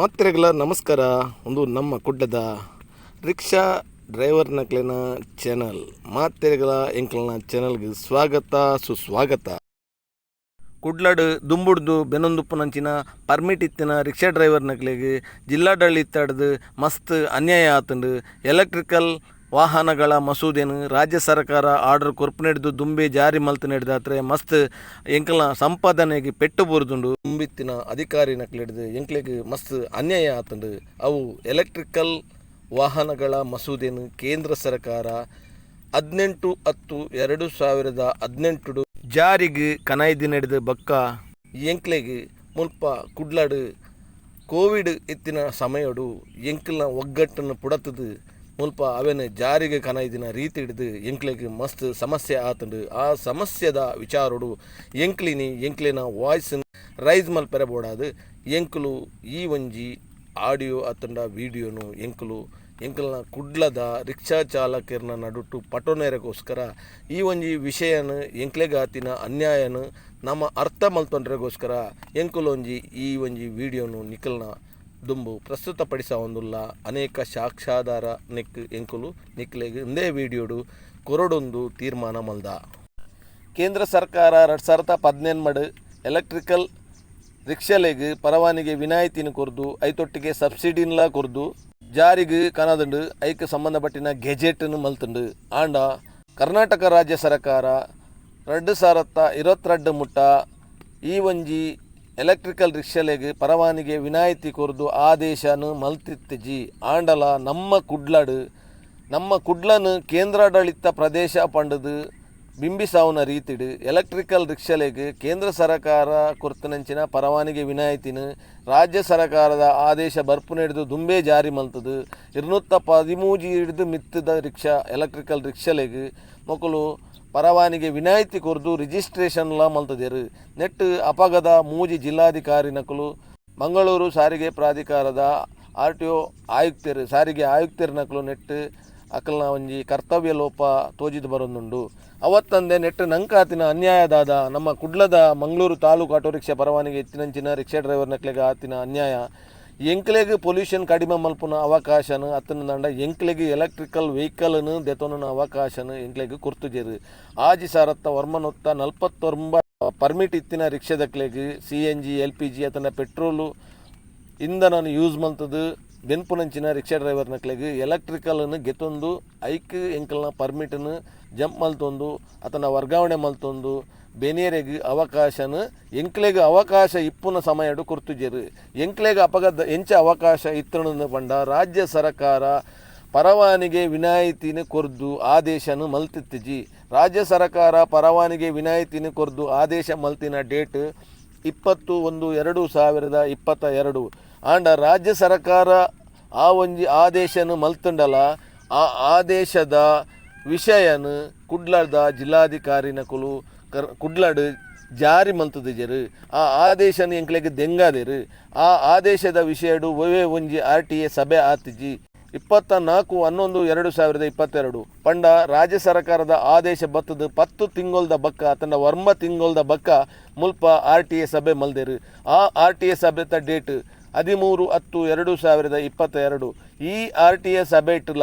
ಮಾತ್ರೆಗಳ ನಮಸ್ಕಾರ, ಒಂದು ನಮ್ಮ ಕುಡ್ಡದ ರಿಕ್ಷಾ ಡ್ರೈವರ್ ನಕ್ಲಿನ ಚಾನಲ್ ಮಾತ್ರೆಗಳ ಎಂಕಲ್ನ ಚಾನಲ್ಗೆ ಸ್ವಾಗತ, ಸುಸ್ವಾಗತ. ಕುಡ್ಲಾಡು, ದುಂಬುಡ್ದು, ಬೆನೊಂದುಪ್ಪುನಂಚಿನ ಪರ್ಮಿಟ್ ಇತ್ತಿನ ರಿಕ್ಷಾ ಡ್ರೈವರ್ ನಕ್ಲಿಗೆ ಜಿಲ್ಲಾಡಳಿತ ಮಸ್ತ್ ಅನ್ಯಾಯ ಆತುಂಡು ಎಲೆಕ್ಟ್ರಿಕಲ್ ವಾಹನಗಳ ಮಸೂದೆನು ರಾಜ್ಯ ಸರ್ಕಾರ ಆರ್ಡರ್ ಕೊರ್ಪುನೆಡ್ದು ದುಂಬೆ ಜಾರಿ ಮಲ್ತ ನಡೆದಾತ್ರೆ ಮಸ್ತ್ ಎಂಕಲ್ನ ಸಂಪಾದನೆಗೆ ಪೆಟ್ಟು ಬರುದುಂಡು. ದುಂಬಿತ್ತಿನ ಅಧಿಕಾರಿ ನಕ್ಲಿಡ್ದು ಎಂಕ್ಲೆಗ್ ಮಸ್ತ್ ಅನ್ಯಾಯ ಆತುಂಡು. ಅವು ಎಲೆಕ್ಟ್ರಿಕಲ್ ವಾಹನಗಳ ಮಸೂದೆನು ಕೇಂದ್ರ ಸರ್ಕಾರ ಹದಿನೆಂಟು ಹತ್ತು ಎರಡು ಸಾವಿರದ ಹದಿನೆಂಟು ಜಾರಿಗೆ ಕನಾಯ್ದಿ ನಡೆದ ಬಕ್ಕ ಎಂಕ್ಲೆಗೆ ಮುಲ್ಪ ಕುಡ್ಲಡು ಕೋವಿಡ್ ಇತ್ತಿನ ಸಮಯಡು ಎಂಕ್ಲ ಒಗ್ಗಟ್ಟನ್ನು ಪುಡತದು ಮುಲ್ಪ ಅವೇನು ಜಾರಿಗೆ ಕನಾಯ್ದಿನ ರೀತಿ ಹಿಡಿದು ಎಂಕ್ಲೆಗೆ ಮಸ್ತ್ ಸಮಸ್ಯೆ ಆತಂಡು ಆ ಸಮಸ್ಯೆದ ವಿಚಾರಡು ಎಂಕ್ಲಿನಿ ಎಂಕ್ಲಿನ ವಾಯ್ಸ್ ರೈಸ್ ಮಲ್ಪೆರೆ ಬೋಡಾದು ಎಂಕ್ಲು ಈ ಒಂಜಿ ಆಡಿಯೋ ಅತ್ತಂಡ ವಿಡಿಯೋನು ಎಂಕ್ಲು ಎಂಕ್ಲನ ಕುಡ್ಲದ ರಿಕ್ಷಾ ಚಾಲಕರ್ನ ನಡುಟು ಪಟೋನೇರೆಗೋಸ್ಕರ ಈ ಒಂಜಿ ವಿಷಯನ ಎಂಕ್ಲೆಗಾತಿನ ಅನ್ಯಾಯನ ನಮ್ಮ ಅರ್ಥ ಮಲ್ತೊಂಡ್ರೆಗೋಸ್ಕರ ಎಂಕುಲೊಂಜಿ ಈ ಒಂಜಿ ವಿಡಿಯೋನು ನಿಖಲ್ನ ದುಂಬು ಪ್ರಸ್ತುತಪಡಿಸ ಒಂದುಲ್ಲ ಅನೇಕ ಸಾಕ್ಷಾಧಾರ ನಿಕ್, ಎಂಕುಲು ನಿಕ್ಲೆಗ್ ಇಂದೇ ವಿಡಿಯೋಡು ಕೊರಡೊಂದು ತೀರ್ಮಾನ ಮಲ್ದ. ಕೇಂದ್ರ ಸರ್ಕಾರ ಎರಡು ಸಾವಿರದ ಹದಿನೆಂಟು ಎಲೆಕ್ಟ್ರಿಕಲ್ ರಿಕ್ಷಾಲೆಗ್ ಪರವಾನಿಗೆ ವಿನಾಯಿತಿನ ಕೊರ್ದು, ಐತೊಟ್ಟಿಗೆ ಸಬ್ಸಿಡಿನ್ಲ ಕೊರ್ದು, ಜಾರಿಗೆ ಕನದಂಡು ಐಕ್ ಸಂಬಂಧಪಟ್ಟಿನ ಗೆಜೆಟ್ನು ಮಲ್ತುಂಡು. ಆಂಡ ಕರ್ನಾಟಕ ರಾಜ್ಯ ಸರ್ಕಾರ ಎರಡು ಸಾವಿರದ ಇರತ್ತೆರಡು ಮುಟ್ಟ ಈ ಒಂಜಿ ಎಲೆಕ್ಟ್ರಿಕಲ್ ರಿಕ್ಷಾಲೆಗೆ ಪರವಾನಿಗೆ ವಿನಾಯಿತಿ ಕೊರ್ದು ಆದೇಶನು ಮಲ್ತಿತ್ತಿಜಿ. ಆಂಡಲ, ನಮ್ಮ ಕುಡ್ಲಡು, ನಮ್ಮ ಕುಡ್ಲನು ಕೇಂದ್ರಾಡಳಿತ ಪ್ರದೇಶ ಪಂಡದು ಬಿಂಬಿಸಾವನ ರೀತಿಡು ಎಲೆಕ್ಟ್ರಿಕಲ್ ರಿಕ್ಷಾಲೆಗೆ ಕೇಂದ್ರ ಸರ್ಕಾರ ಕೊರ್ತನಂಚಿನ ಪರವಾನಿಗೆ ವಿನಾಯಿತಿನ ರಾಜ್ಯ ಸರ್ಕಾರದ ಆದೇಶ ಬರ್ಪು ನಡೆದು ದುಂಬೆ ಜಾರಿ ಮಲ್ತದು. ಇರುನೂತ್ತ ಪದಿಮೂಜಿ ಹಿಡಿದು ಮಿತ್ತದ ರಿಕ್ಷಾ ಎಲೆಕ್ಟ್ರಿಕಲ್ ರಿಕ್ಷಾಲೆಗೆ. ಮಕ್ಕಳು ಪರವಾನಿಗೆ ವಿನಾಯಿತಿ ಕೊರ್ದು ಲ ಮಲ್ತದೇರು ನೆಟ್ ಅಪಗದ ಮೂಜಿ ಜಿಲ್ಲಾಧಿಕಾರಿ ನಕಲು ಮಂಗಳೂರು ಸಾರಿಗೆ ಪ್ರಾಧಿಕಾರದ ಆರ್ ಟಿ ಒ ಆಯುಕ್ತರು. ಸಾರಿಗೆ ಆಯುಕ್ತರು ನಕಲು ನೆಟ್ ಅಕಲ್ನ ಒಂಜಿ ಕರ್ತವ್ಯ ಲೋಪ ತೋಜಿದು ಬರೊಂದುಂಡು. ಅವತ್ತಂದೆ ನೆಟ್ ನಂಕಾತಿನ ಅನ್ಯಾಯದಾದ ನಮ್ಮ ಕುಡ್ಲದ ಮಂಗಳೂರು ತಾಲೂಕು ಆಟೋ ರಿಕ್ಷಾ ಪರವಾನಿಗೆ ಎತ್ತಿನಂಚಿನ ರಿಕ್ಷಾ ಡ್ರೈವರ್ ನಕ್ಲೆಗೆ ಆತಿನ ಅನ್ಯಾಯ. ಎಂಕ್ಲೆಗ್ ಪೊಲ್ಯೂಷನ್ ಕಡಿಮೆ ಮಲ್ಪುನ ಅವಕಾಶನ ಅತ್ತನ ದಂಡ ಎಂಕ್ಲೆಗೆ ಎಲೆಕ್ಟ್ರಿಕಲ್ ವೆಹಿಕಲ್ನು ದೆತೊನ ಅವಕಾಶನ ಎಂಕ್ಲೆಗ್ ಕುರ್ತುಜೆರು ಆಜಿ ಸಾರತ್ತ ವರ್ಮನೊತ್ತ ನಲ್ಪತ್ತೊಂಬ ಪರ್ಮಿಟ್ ಇತ್ತಿನ ರಿಕ್ಷಾದಕ್ಲೆಗೆ C N G, L P G ಅತನ petrol ಇಂಧನನು ಯೂಸ್ ಮಲ್ತದು ಬೆನ್ಪುನಂಚಿನ ರಿಕ್ಷಾ ಡ್ರೈವರ್ ನಕ್ಲೆಗ್ ಎಲೆಕ್ಟ್ರಿಕಲ್ನು ಗೆತ್ತೊಂದು ಐಕ್ ಎಂಕಲ್ನ ಪರ್ಮಿಟನ್ನು ಜಂಪ್ ಮಲ್ತೊಂದು ಅತನ ವರ್ಗಾವಣೆ ಮಲ್ತೊಂದು ಬೆನಿಯರೆಗ್ ಅವಕಾಶನ, ಎಂಕ್ಲೆಗ್ ಅವಕಾಶ ಇಪ್ಪುನ ಸಮಯಡು ಕುರ್ತುಜೆರು. ಎಂಕ್ಲೆಗ್ ಅಪಗದ ಎಂಚ ಅವಕಾಶ ಇತ್ತಣನ ಪಂಡ ರಾಜ್ಯ ಸರಕಾರ ಪರವಾನಿಗೆ ವಿನಾಯಿತಿನ ಕೊರ್ದು ಆದೇಶನು ಮಲ್ತಿತ್ತಿಜಿ. ರಾಜ್ಯ ಸರಕಾರ ಪರವಾನಿಗೆ ವಿನಾಯಿತಿನ ಕೊರ್ದು ಆದೇಶ ಮಲ್ತಿನ ಡೇಟ್ ಇಪ್ಪತ್ತು ಒಂದು ಎರಡು ಸಾವಿರದ ಇಪ್ಪತ್ತ ಎರಡು. ಆಂಡ ರಾಜ್ಯ ಸರಕಾರ ಆ ಒಂಜಿ ಆದೇಶನು ಮಲ್ತುಂಡಲ, ಆ ಆದೇಶದ ವಿಷಯನು ಕುಡ್ಲದ ಜಿಲ್ಲಾಧಿಕಾರಿ ನಕುಲು ಕರ್ ಕುಡ್ಲಾಡ್, ಜಾರಿ ಮಂತುದಿಜರು ಆ ಆದೇಶನ ಎಂಕ್ಲೆಗೆ ದೆಂಗಾದೆರು, ಆ ಆದೇಶದ ವಿಷಯಡು ಒವೆ ಒಂಜಿ ಆರ್ ಟಿ ಎ ಸಭೆ ಆತಿಜಿ ಇಪ್ಪತ್ತ ನಾಲ್ಕು ಹನ್ನೊಂದು ಎರಡು ಸಾವಿರದ ಇಪ್ಪತ್ತೆರಡು, ಪಂಡ ರಾಜ್ಯ ಸರ್ಕಾರದ ಆದೇಶ ಬತ್ತದ ಪತ್ತು ತಿಂಗೊಲ್ದ ಬಕ್ಕ, ತನ್ನ ವರ್ಮ ತಿಂಗೊಲ್ದ ಬಕ್ಕ ಮುಲ್ಪ ಆರ್ ಟಿ ಎ ಸಭೆ ಮಲ್ದೆರು. ಆ ಆರ್ ಟಿ ಎ ಸಭೆತ ಡೇಟ್ ಹದಿಮೂರು ಹತ್ತು ಎರಡು ಸಾವಿರದ ಇಪ್ಪತ್ತೆರಡು. ಈ ಆರ್ ಟಿ ಎ ಸಭೆ ಇಟ್ಟಲ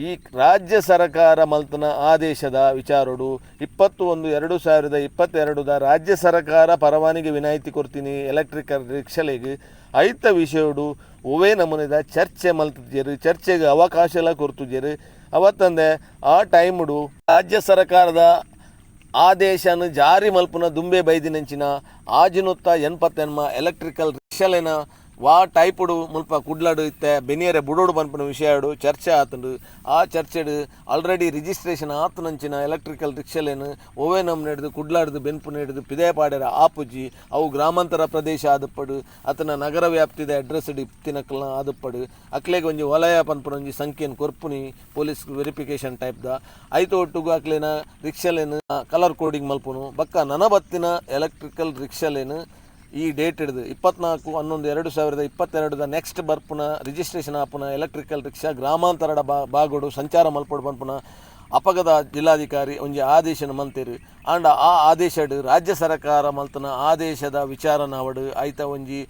ಈ ರಾಜ್ಯ ಸರ್ಕಾರ ಮಲ್ತನ ಆದೇಶದ ವಿಚಾರಡು ಇಪ್ಪತ್ತು ಒಂದು ಎರಡು ಸಾವಿರದ ಇಪ್ಪತ್ತೆರಡುದ ರಾಜ್ಯ ಸರ್ಕಾರ ಪರವಾನಿಗೆ ವಿನಾಯಿತಿ ಕೊಡ್ತೀನಿ ಎಲೆಕ್ಟ್ರಿಕಲ್ ರಿಕ್ಷಲೆಗೆ ಐತ ವಿಷಯಡು ಒವೇ ನಮೂನೆದ ಚರ್ಚೆ ಮಲ್ತಿದ್ದೀರಿ ಚರ್ಚೆಗೆ ಅವಕಾಶ ಎಲ್ಲ ಕೊರ್ತಿದ್ದೀರಿ ಅವತ್ತಂದೆ ಆ ಟೈಮ್ಡು ರಾಜ್ಯ ಸರ್ಕಾರದ ಆದೇಶನ ಜಾರಿ ಮಲ್ಪುನ ದುಂಬೆ ಬೈದಿನಂಚಿನ ಆಜಿನೊತ್ತ ಎನ್ಪತ್ತೆನ್ಮ ಎಲೆಕ್ಟ್ರಿಕಲ್ ರಿಕ್ಷಾಲೆನ ವಾ ಟೈಪುಡು ಮುಲ್ಪ ಕುಡ್ಲಾಡು ಇತ್ತೆ, ಬೆನಿಯರೆ ಬುಡೋಡು ಪನ್ಪುನ ವಿಷಯಡು ಚರ್ಚೆ ಆತುಂಡು. ಆ ಚರ್ಚೆಡು ಆಲ್ರೆಡಿ ರಿಜಿಸ್ಟ್ರೇಷನ್ ಆತುನಂಚಿನ ಎಲೆಕ್ಟ್ರಿಕಲ್ ರಿಕ್ಷಾಲೇನು ಒವೆ ನಮ್ ನಡೆದು, ಕುಡ್ಲಾಡ್ದು, ಬೆನ್ಪು ನೆಡ್ದು, ಪಿದೇ ಪಾಡ್ಯರ ಆಪುಜಿ, ಅವು ಗ್ರಾಮಾಂತರ ಪ್ರದೇಶ ಆದಪ್ಪಡು ಅತನ ನಗರ ವ್ಯಾಪ್ತಿದ ಅಡ್ರೆಸ್ ಇತ್ತಿನಕಲ್ನ ಆದಪ್ಪಡು. ಅಕ್ಲೆಗೆ ಒಂಜಿ ವಲಯ ಪನ್ಪುನ ಒಂಜಿ ಸಂಖ್ಯೆನ ಕೊರ್ಪುನಿ ಪೊಲೀಸ್ ವೆರಿಫಿಕೇಶನ್ ಟೈಪ್ದ ಐತು ಒಟ್ಟುಗು ಅಕ್ಲೇನ ರಿಕ್ಷಾಲೇನು ಕಲರ್ ಕೋಡಿಂಗ್ ಮಲ್ಪುನು. ಬಕ್ಕ ನನಬತ್ತಿನ ಎಲೆಕ್ಟ್ರಿಕಲ್ ರಿಕ್ಷಾಲೇನು ಈ ಡೇಟ್ ಹಿಡಿದು ಇಪ್ಪತ್ನಾಲ್ಕು ಹನ್ನೊಂದು ಎರಡು ಸಾವಿರದ ಇಪ್ಪತ್ತೆರಡದ ನೆಕ್ಸ್ಟ್ ಬರ್ಪುನ ರಿಜಿಸ್ಟ್ರೇಷನ್ ಆಪುನ ಎಲೆಕ್ಟ್ರಿಕಲ್ ರಿಕ್ಷಾ ಗ್ರಾಮಾಂತರದ ಬಾ, ಬಾಗೋಡು ಸಂಚಾರ ಮಲ್ಪಡು ಬಂಪುನ ಅಪಗದ ಜಿಲ್ಲಾಧಿಕಾರಿ ಒಂಜಿ ಆದೇಶನ ಮಲ್ತೇರು ಆಂಡ ಆ ಆದೇಶಡ್ ರಾಜ್ಯ ಸರ್ಕಾರ ಮಲ್ತನ ಆದೇಶದ ವಿಚಾರ ನಾವಡು ಆಯ್ತ ಒಂಜಿ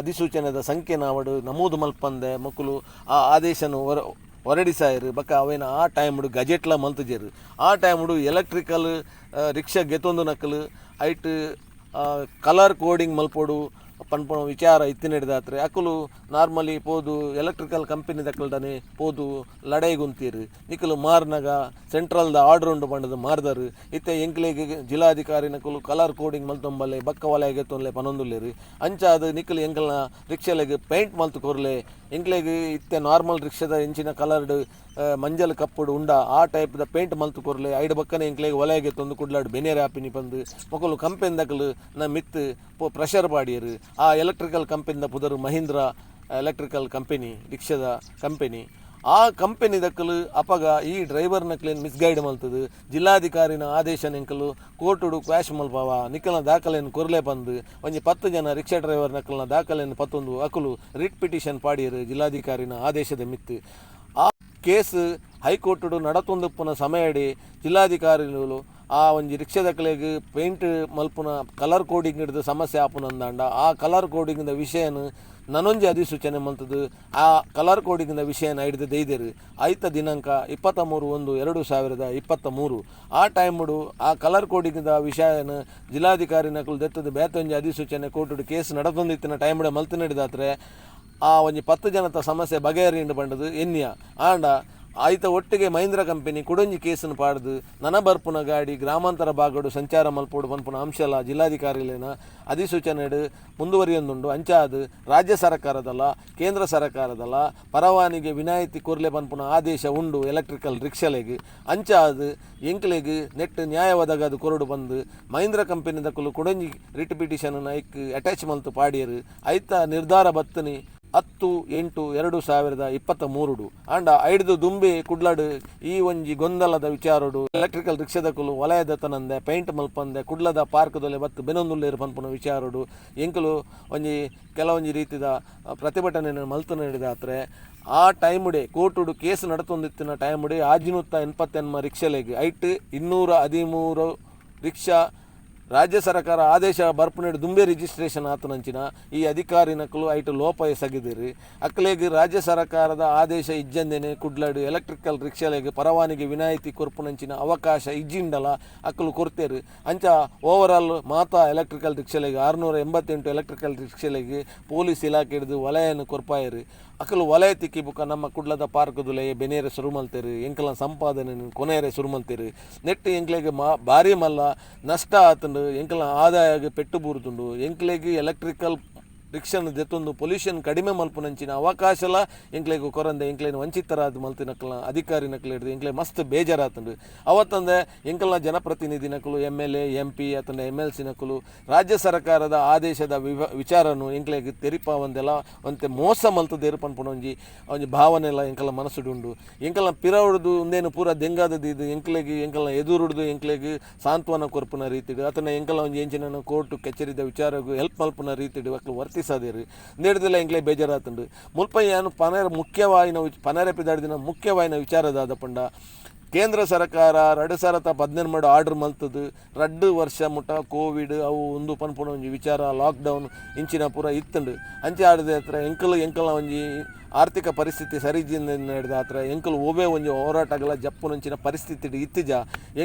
ಅಧಿಸೂಚನೆದ ಸಂಖ್ಯೆ ನಾವಡು ನಮೂದು ಮಲ್ಪಂದೆ. ಮಕ್ಕಳು ಆ ಆದೇಶನ ಹೊರ ಹೊರಡಿಸಾಯರು ಬಕ್ಕ ಅವೇನ ಆ ಟೈಮ್ಡು ಗಜೆಟ್ಲ ಮಲ್ತಜೇರು. ಆ ಟೈಮ್ಡು ಎಲೆಕ್ಟ್ರಿಕಲ್ ರಿಕ್ಷಾ ಗೆತ್ತೊಂದು ನಕಲು, ಐಟ್ ಕಲರ್ ಕೋಡಿಂಗ್ ಮಲ್ಪೋಡು, ಪನ್ಪಣ ವಿಚಾರ ಇತ್ತಿನ ಹಿಡಿದಾತ್ರೆ ಅಕುಲು ನಾರ್ಮಲಿ ಪೋದು ಎಲೆಕ್ಟ್ರಿಕಲ್ ಕಂಪನಿ ದಕ್ಕಲ್ಡನೆ ಪೋದು ಲಡೈಗುಂತೀರು ನಿಕಲು ಮಾರ್ನಗ ಸೆಂಟ್ರಲ್ದ ಆರ್ಡರ್ ಉಂಡು ಬಂಡದು ಮಾರ್ದರು. ಇತ್ತೆ ಎಂಕ್ಲೆಗೆ ಜಿಲ್ಲಾಧಿಕಾರಿ ನಕಲು ಕಲರ್ ಕೋಡಿಂಗ್ ಮಲ್ತೊಂಬಲೆ ಬಕ್ಕ ವಲಯಗೆ ತೊಂದಲೆ ಪನೊಂದುಲ್ಲೇರು. ಅಂಚಾದ ನಿಕಲು ಎಂಕಲ್ನ ರಿಕ್ಷಾಲೆಗೆ ಪೇಂಟ್ ಮಲ್ತು ಕೊರ್ಲೆ ಎಂಕ್ಲೆಗೆ ಇತ್ತೆ ನಾರ್ಮಲ್ ರಿಕ್ಷಾದ ಎಂಚಿನ ಕಲರ್ಡ್ ಮಂಜಲ್ ಕಪ್ಪುಡು ಉಂಡ, ಆ ಟೈಪ್ದ ಪೇಂಟ್ ಮಲ್ತು ಕೊರ್ಲೆ, ಐಡ್ ಬಕ್ಕನೆ ಎಂಕ್ಲೆಗೆ ಒಲೆಗೆ ತಂದು ಕುಡ್ಲಾಡು ಬೆನೇರೆ ಆಪಿನಿ ಬಂದು ಮಕ್ಕಳು ಕಂಪೆನ್ ದಕಲು ನ ಮಿತ್ ಪ್ರೆಷರ್ ಪಾಡಿಯರು ಆ ಎಲೆಕ್ಟ್ರಿಕಲ್ ಕಂಪನಿದ ಪುದರು ಮಹೀಂದ್ರ ಎಲೆಕ್ಟ್ರಿಕಲ್ ಕಂಪೆನಿ ರಿಕ್ಷಾದ ಕಂಪೆನಿ ಆ ಕಂಪೆನಿ ದಕ್ಕಲು ಅಪಗ ಈ ಡ್ರೈವರ್ ನಕ್ಲೇನ್ ಮಿಸ್ಗೈಡ್ ಮಲ್ತದು. ಜಿಲ್ಲಾಧಿಕಾರಿನ ಆದೇಶ ನೆಂಕಲು ಕೋರ್ಟುಡು ಕ್ವಾಶ್ ಮಲ್ಪವ. ನಿಕ್ಕಲ್ನ ದಾಖಲೆಯನ್ನು ಕೊರ್ಲೆ ಬಂದು ಒಂಜಿ ಪತ್ತು ಜನ ರಿಕ್ಷಾ ಡ್ರೈವರ್ ನಕ್ಕಲ್ನ ದಾಖಲೆಯನ್ನು ಪತ್ತೊಂದು ಅಕುಲು ರಿಟ್ ಪಿಟಿಷನ್ ಪಾಡಿಯರು ಜಿಲ್ಲಾಧಿಕಾರಿನ ಆದೇಶದ ಮಿತ್ತು. ಕೇಸ್ ಹೈಕೋರ್ಟ್ ನಡತೊಂದುಪ್ಪುನ ಸಮಯಡಿ ಜಿಲ್ಲಾಧಿಕಾರಿಗಳು ಆ ಒಂಜಿ ರಿಕ್ಷಾದ ಕಲೆಗ್ ಪೇಂಟ್ ಮಲ್ಪುನ ಕಲರ್ ಕೋಡಿಂಗ್ ಹಿಡಿದು ಸಮಸ್ಯೆ ಆಪುನಂದಾಂಡ ಆ ಕಲರ್ ಕೋಡಿಂಗ್ದ ವಿಷಯನ ನನೊಂಜಿ ಅಧಿಸೂಚನೆ ಮಂತದ್ದು, ಆ ಕಲರ್ ಕೋಡಿಂಗ್ದ ವಿಷಯನ ಹಿಡಿದು ದೈದರು ಐತ ದಿನಾಂಕ ಇಪ್ಪತ್ತ ಮೂರು ಒಂದು ಎರಡು ಸಾವಿರದ ಇಪ್ಪತ್ತ ಮೂರು ಆ ಟೈಮ್ಡು ಆ ಕಲರ್ ಕೋಡಿಂಗ್ದ ವಿಷಯನ ಜಿಲ್ಲಾಧಿಕಾರಿ ನಕಲು ದೆತ್ತದ ಬೇತೊಂಜಿ ಅಧಿಸೂಚನೆ ಕೋರ್ಟುಡು ಕೇಸ್ ನಡತೊಂದಿತ್ತಿನ ಟೈಮ್ಡೆ ಮಲ್ತು ಹಿಡಿದಾತ್ರೆ ಆ ಒಂಜಿ ಪತ್ತು ಜನತ ಸಮಸ್ಯೆ ಬಗೆಹರಿಂಡು ಬಂಡದು ಎನ್ಯ ಆಂಡ, ಆಯ್ತ ಒಟ್ಟಿಗೆ ಮಹೀಂದ್ರ ಕಂಪನಿ ಕುಡೊಂಜಿ ಕೇಸನ್ನು ಪಾಡ್ದು ನನ ಬರ್ಪುನ ಗಾಡಿ ಗ್ರಾಮಾಂತರ ಭಾಗಡು ಸಂಚಾರ ಮಲ್ಪೋಡು ಪನ್ಪುನ ಅಂಶಲ ಜಿಲ್ಲಾಧಿಕಾರಿಲೇನ ಅಧಿಸೂಚನೆ ಮುಂದುವರಿಯೊಂದುಂಡು ಅಂಚಾದು ರಾಜ್ಯ ಸರ್ಕಾರದಲ್ಲ, ಕೇಂದ್ರ ಸರ್ಕಾರದಲ್ಲ, ಪರವಾನಿಗೆ ವಿನಾಯಿತಿ ಕೊರ್ಲೆ ಪನ್ಪುನ ಆದೇಶ ಉಂಡು, ಎಲೆಕ್ಟ್ರಿಕಲ್ ರಿಕ್ಷಲೆಗೆ ಅಂಚಾದು ಎಂಕ್ಲೆಗೆ ನೆಟ್ ನ್ಯಾಯ ಒದಗದು ಕೊರಡು ಬಂದು, ಮಹೀಂದ್ರ ಕಂಪನಿದ ಕುಲು ಕುಡೊಂಜಿ ರಿಟ್ ಪಿಟಿಷನ್ ಐಕ್ ಅಟ್ಯಾಚ್ ಮಲ್ತು ಪಾಡಿಯರು ಐತ ನಿರ್ಧಾರ ಬತ್ತನಿ ಹತ್ತು, ಎಂಟು, ಎರಡು ಸಾವಿರದ ಇಪ್ಪತ್ತ ಮೂರುಡು. ಅಂಡ ಐಡ್ದು ದುಂಬೆ ಕುಡ್ಲಾಡು, ಈ ಒಂಜಿ ಗೊಂದಲದ ವಿಚಾರಡು. ಎಲೆಕ್ಟ್ರಿಕಲ್ ರಿಕ್ಷಾದ ಕುಲು ವಲಯದ ತನಂದೆ ಪೈಂಟ್ ಮಲ್ಪಂದೆ ಕುಡ್ಲದ ಪಾರ್ಕ್ದೊಲೆ ಮತ್ತು ಬೆನೊಂದುಲ್ಲೇರು ಪನ್ಪುನ ವಿಚಾರಡು. ಎಂಕಲು ಒಂಜಿ ಕೆಲವೊಂಜಿ ರೀತಿದ ಪ್ರತಿಭಟನೆ ಮಲ್ತು ನಡೆದಾತ್ರೆ, ಆ ಟೈಮುಡೆ ಕೋರ್ಟುಡು ಕೇಸ್ ನಡೆತೊಂದಿತ್ತಿನ ಟೈಮುಡೆ ಆಜಿನುತ್ತ ಎನ್ಪತ್ತೆನ್ಮ ರಿಕ್ಷಾಲೆಗ್ ಐಟ್ ಇನ್ನೂರ ಹದಿಮೂರು ರಿಕ್ಷಾ ರಾಜ್ಯ ಸರ್ಕಾರ ಆದೇಶ ಬರ್ಪುನೇಡು ದುಂಬೆ ರಿಜಿಸ್ಟ್ರೇಷನ್ ಆತನಂಚಿನ ಈ ಅಧಿಕಾರಿ ನಕಲು ಐಟ್ ಲೋಪ ಎಸಗಿದಿರಿ ಅಕ್ಲೆಗ್ ರಾಜ್ಯ ಸರ್ಕಾರದ ಆದೇಶ ಇಜ್ಜಂದೇನೆ ಕುಡ್ಲಡು ಎಲೆಕ್ಟ್ರಿಕಲ್ ರಿಕ್ಷಾಲೆಗೆ ಪರವಾನಿಗೆ ವಿನಾಯಿತಿ ಕೊರ್ಪುನಂಚಿನ ಅವಕಾಶ ಇಜ್ಜಿಂಡಲ ಅಕ್ಕಲು ಕೊರ್ತೇರು. ಅಂಚ ಓವರಾಲ್ ಮಾತಾ ಎಲೆಕ್ಟ್ರಿಕಲ್ ರಿಕ್ಷಾಲೆಗೆ ಆರುನೂರ ಎಂಬತ್ತೆಂಟು ಎಲೆಕ್ಟ್ರಿಕಲ್ ರಿಕ್ಷಾಲೆಗೆ ಪೊಲೀಸ್ ಇಲಾಖೆ ಹಿಡಿದು ವಲಯನ ಕೊರ್ಪಾಯರು. ಅಕಲು ವಲಯ ತಿಕ್ಕಿ ಬುಕ್ಕ ನಮ್ಮ ಕುಡ್ಲದ ಪಾರ್ಕದುಲೆ ಬೆನೇರೆ ಸುರುಮಲ್ತೇರು ಎಂಕಲ ಸಂಪಾದನೆ ಕೊನೆಯರೆ ಸುರುಮಲ್ತೇರು. ನೆಟ್ಟು ಎಂಕ್ಲೆಗೆ ಮಾ, ಭಾರಿ ಮಲ್ಲ, ನಷ್ಟ ಆತಂಡು ಎಂಕಲ ಆದಾಯ ಪೆಟ್ಟು ಬೂರುತುಂಡು. ಎಂಕ್ಲೆಗೆ ಎಲೆಕ್ಟ್ರಿಕಲ್ ರಿಕ್ಷನ್ ದೆತ್ತೊಂದು ಪೊಲ್ಯೂಷನ್ ಕಡಿಮೆ ಮಲ್ಪುನಂಚಿನ ಅವಕಾಶಲ ಎಂಕ್ಲೆಗ್ ಕೊರಂದೆ, ಎಂಕ್ಲೇನು ವಂಚಿತರಾದ ಮಲ್ತಿನಕ್ಲ ಅಧಿಕಾರಿ ನಕ್ಲು ಹಿಡಿದು, ಎಂಕ್ಲೆ ಮಸ್ತ್ ಬೇಜಾರಾತಂಡು ಅವತ್ತಂದೆ ಎಂಕಲ್ನ ಜನಪ್ರತಿನಿಧಿ ನಕಲು M L A M P M L C ನಕಲು, ರಾಜ್ಯ ಸರ್ಕಾರದ ಆದೇಶದ ವಿವ, ವಿಚಾರನು ಎಂಕ್ಲೆಗ್ ತೆರಿಪ ಒಂದೆಲ್ಲ ಒಂತೆ ಮೋಸ ಮಲ್ತು ಪನ್ಪುಣ ಒಂಜಿ ಒಂಜಿ ಭಾವನೆ ಎಲ್ಲ ಎಂಕಲ ಮನಸ್ಸುಡುಂಡು. ಎಂಕಲ್ ಪಿರ ಹೊಡೆದು ಒಂದೇನು ಪೂರ ದೆಂಗಾದದ್ದು ಇದು, ಎಂಕ್ಲೆಗ್, ಎಂಕಲ್ನ ಎದುರುಡ್ದು, ಎಂಕ್ಲೆಗ್ ಸಾಂತ್ವನ ಕೊರ್ಪುನ ರೀತಿಡು. ಅತನ ಎಂಕಲ ಒಂಜಿ ಎಂಚಿನ ಕೋರ್ಟ್, ಕಚೇರಿದ ವಿಚಾರಗೂ ಹೆಲ್ಪ್ ಮಲ್ಪುನ ರೀತಿಡು. ಅಕ್ಲು ವರ್ತಿಸದೇರು ನೀಡಿದಿಲ್ಲ ಎಂಕ್ಲೆ ಬೇಜಾರಾತುಂಡು ಮುಲ್ಪ ಏನು ಪನರ ಮುಖ್ಯವಾಯಿನ ವಿಚ್ ಪನರೆಪಿದಾಡಿದಿನ ಮುಖ್ಯವಾಯಿನ ವಿಚಾರದಾದ ಪಂಡ. ಕೇಂದ್ರ ಸರ್ಕಾರ ಎರಡು ಸಾವಿರದ ಮಾಡೋ ಆರ್ಡರ್ ಮಲ್ತದ. ರಡ್ಡು ವರ್ಷ ಮುಟ ಕೋವಿಡ್ ಅವು ಒಂದು ಪನ್ಪುಣ ಒಂಜಿ ವಿಚಾರ ಲಾಕ್ಡೌನ್ ಇಂಚಿನ ಪೂರ ಇತ್ತುಂಡು ಅಂಚೆ ಆಡದೆ ಹತ್ರ ಎಂಕಲ್ ಎಂಕಲ ಒಂಜಿ ಆರ್ಥಿಕ ಪರಿಸ್ಥಿತಿ ಸರಿಜಿಂದ ನಡೆದ ಹತ್ರ ಎಂಕಲು ಓಬೆ ಒಂಜಿ ಹೋರಾಟಗಳ ಜಪ್ಪುನಂಚಿನ ಪರಿಸ್ಥಿತಿ ಇತ್ತಿಜ.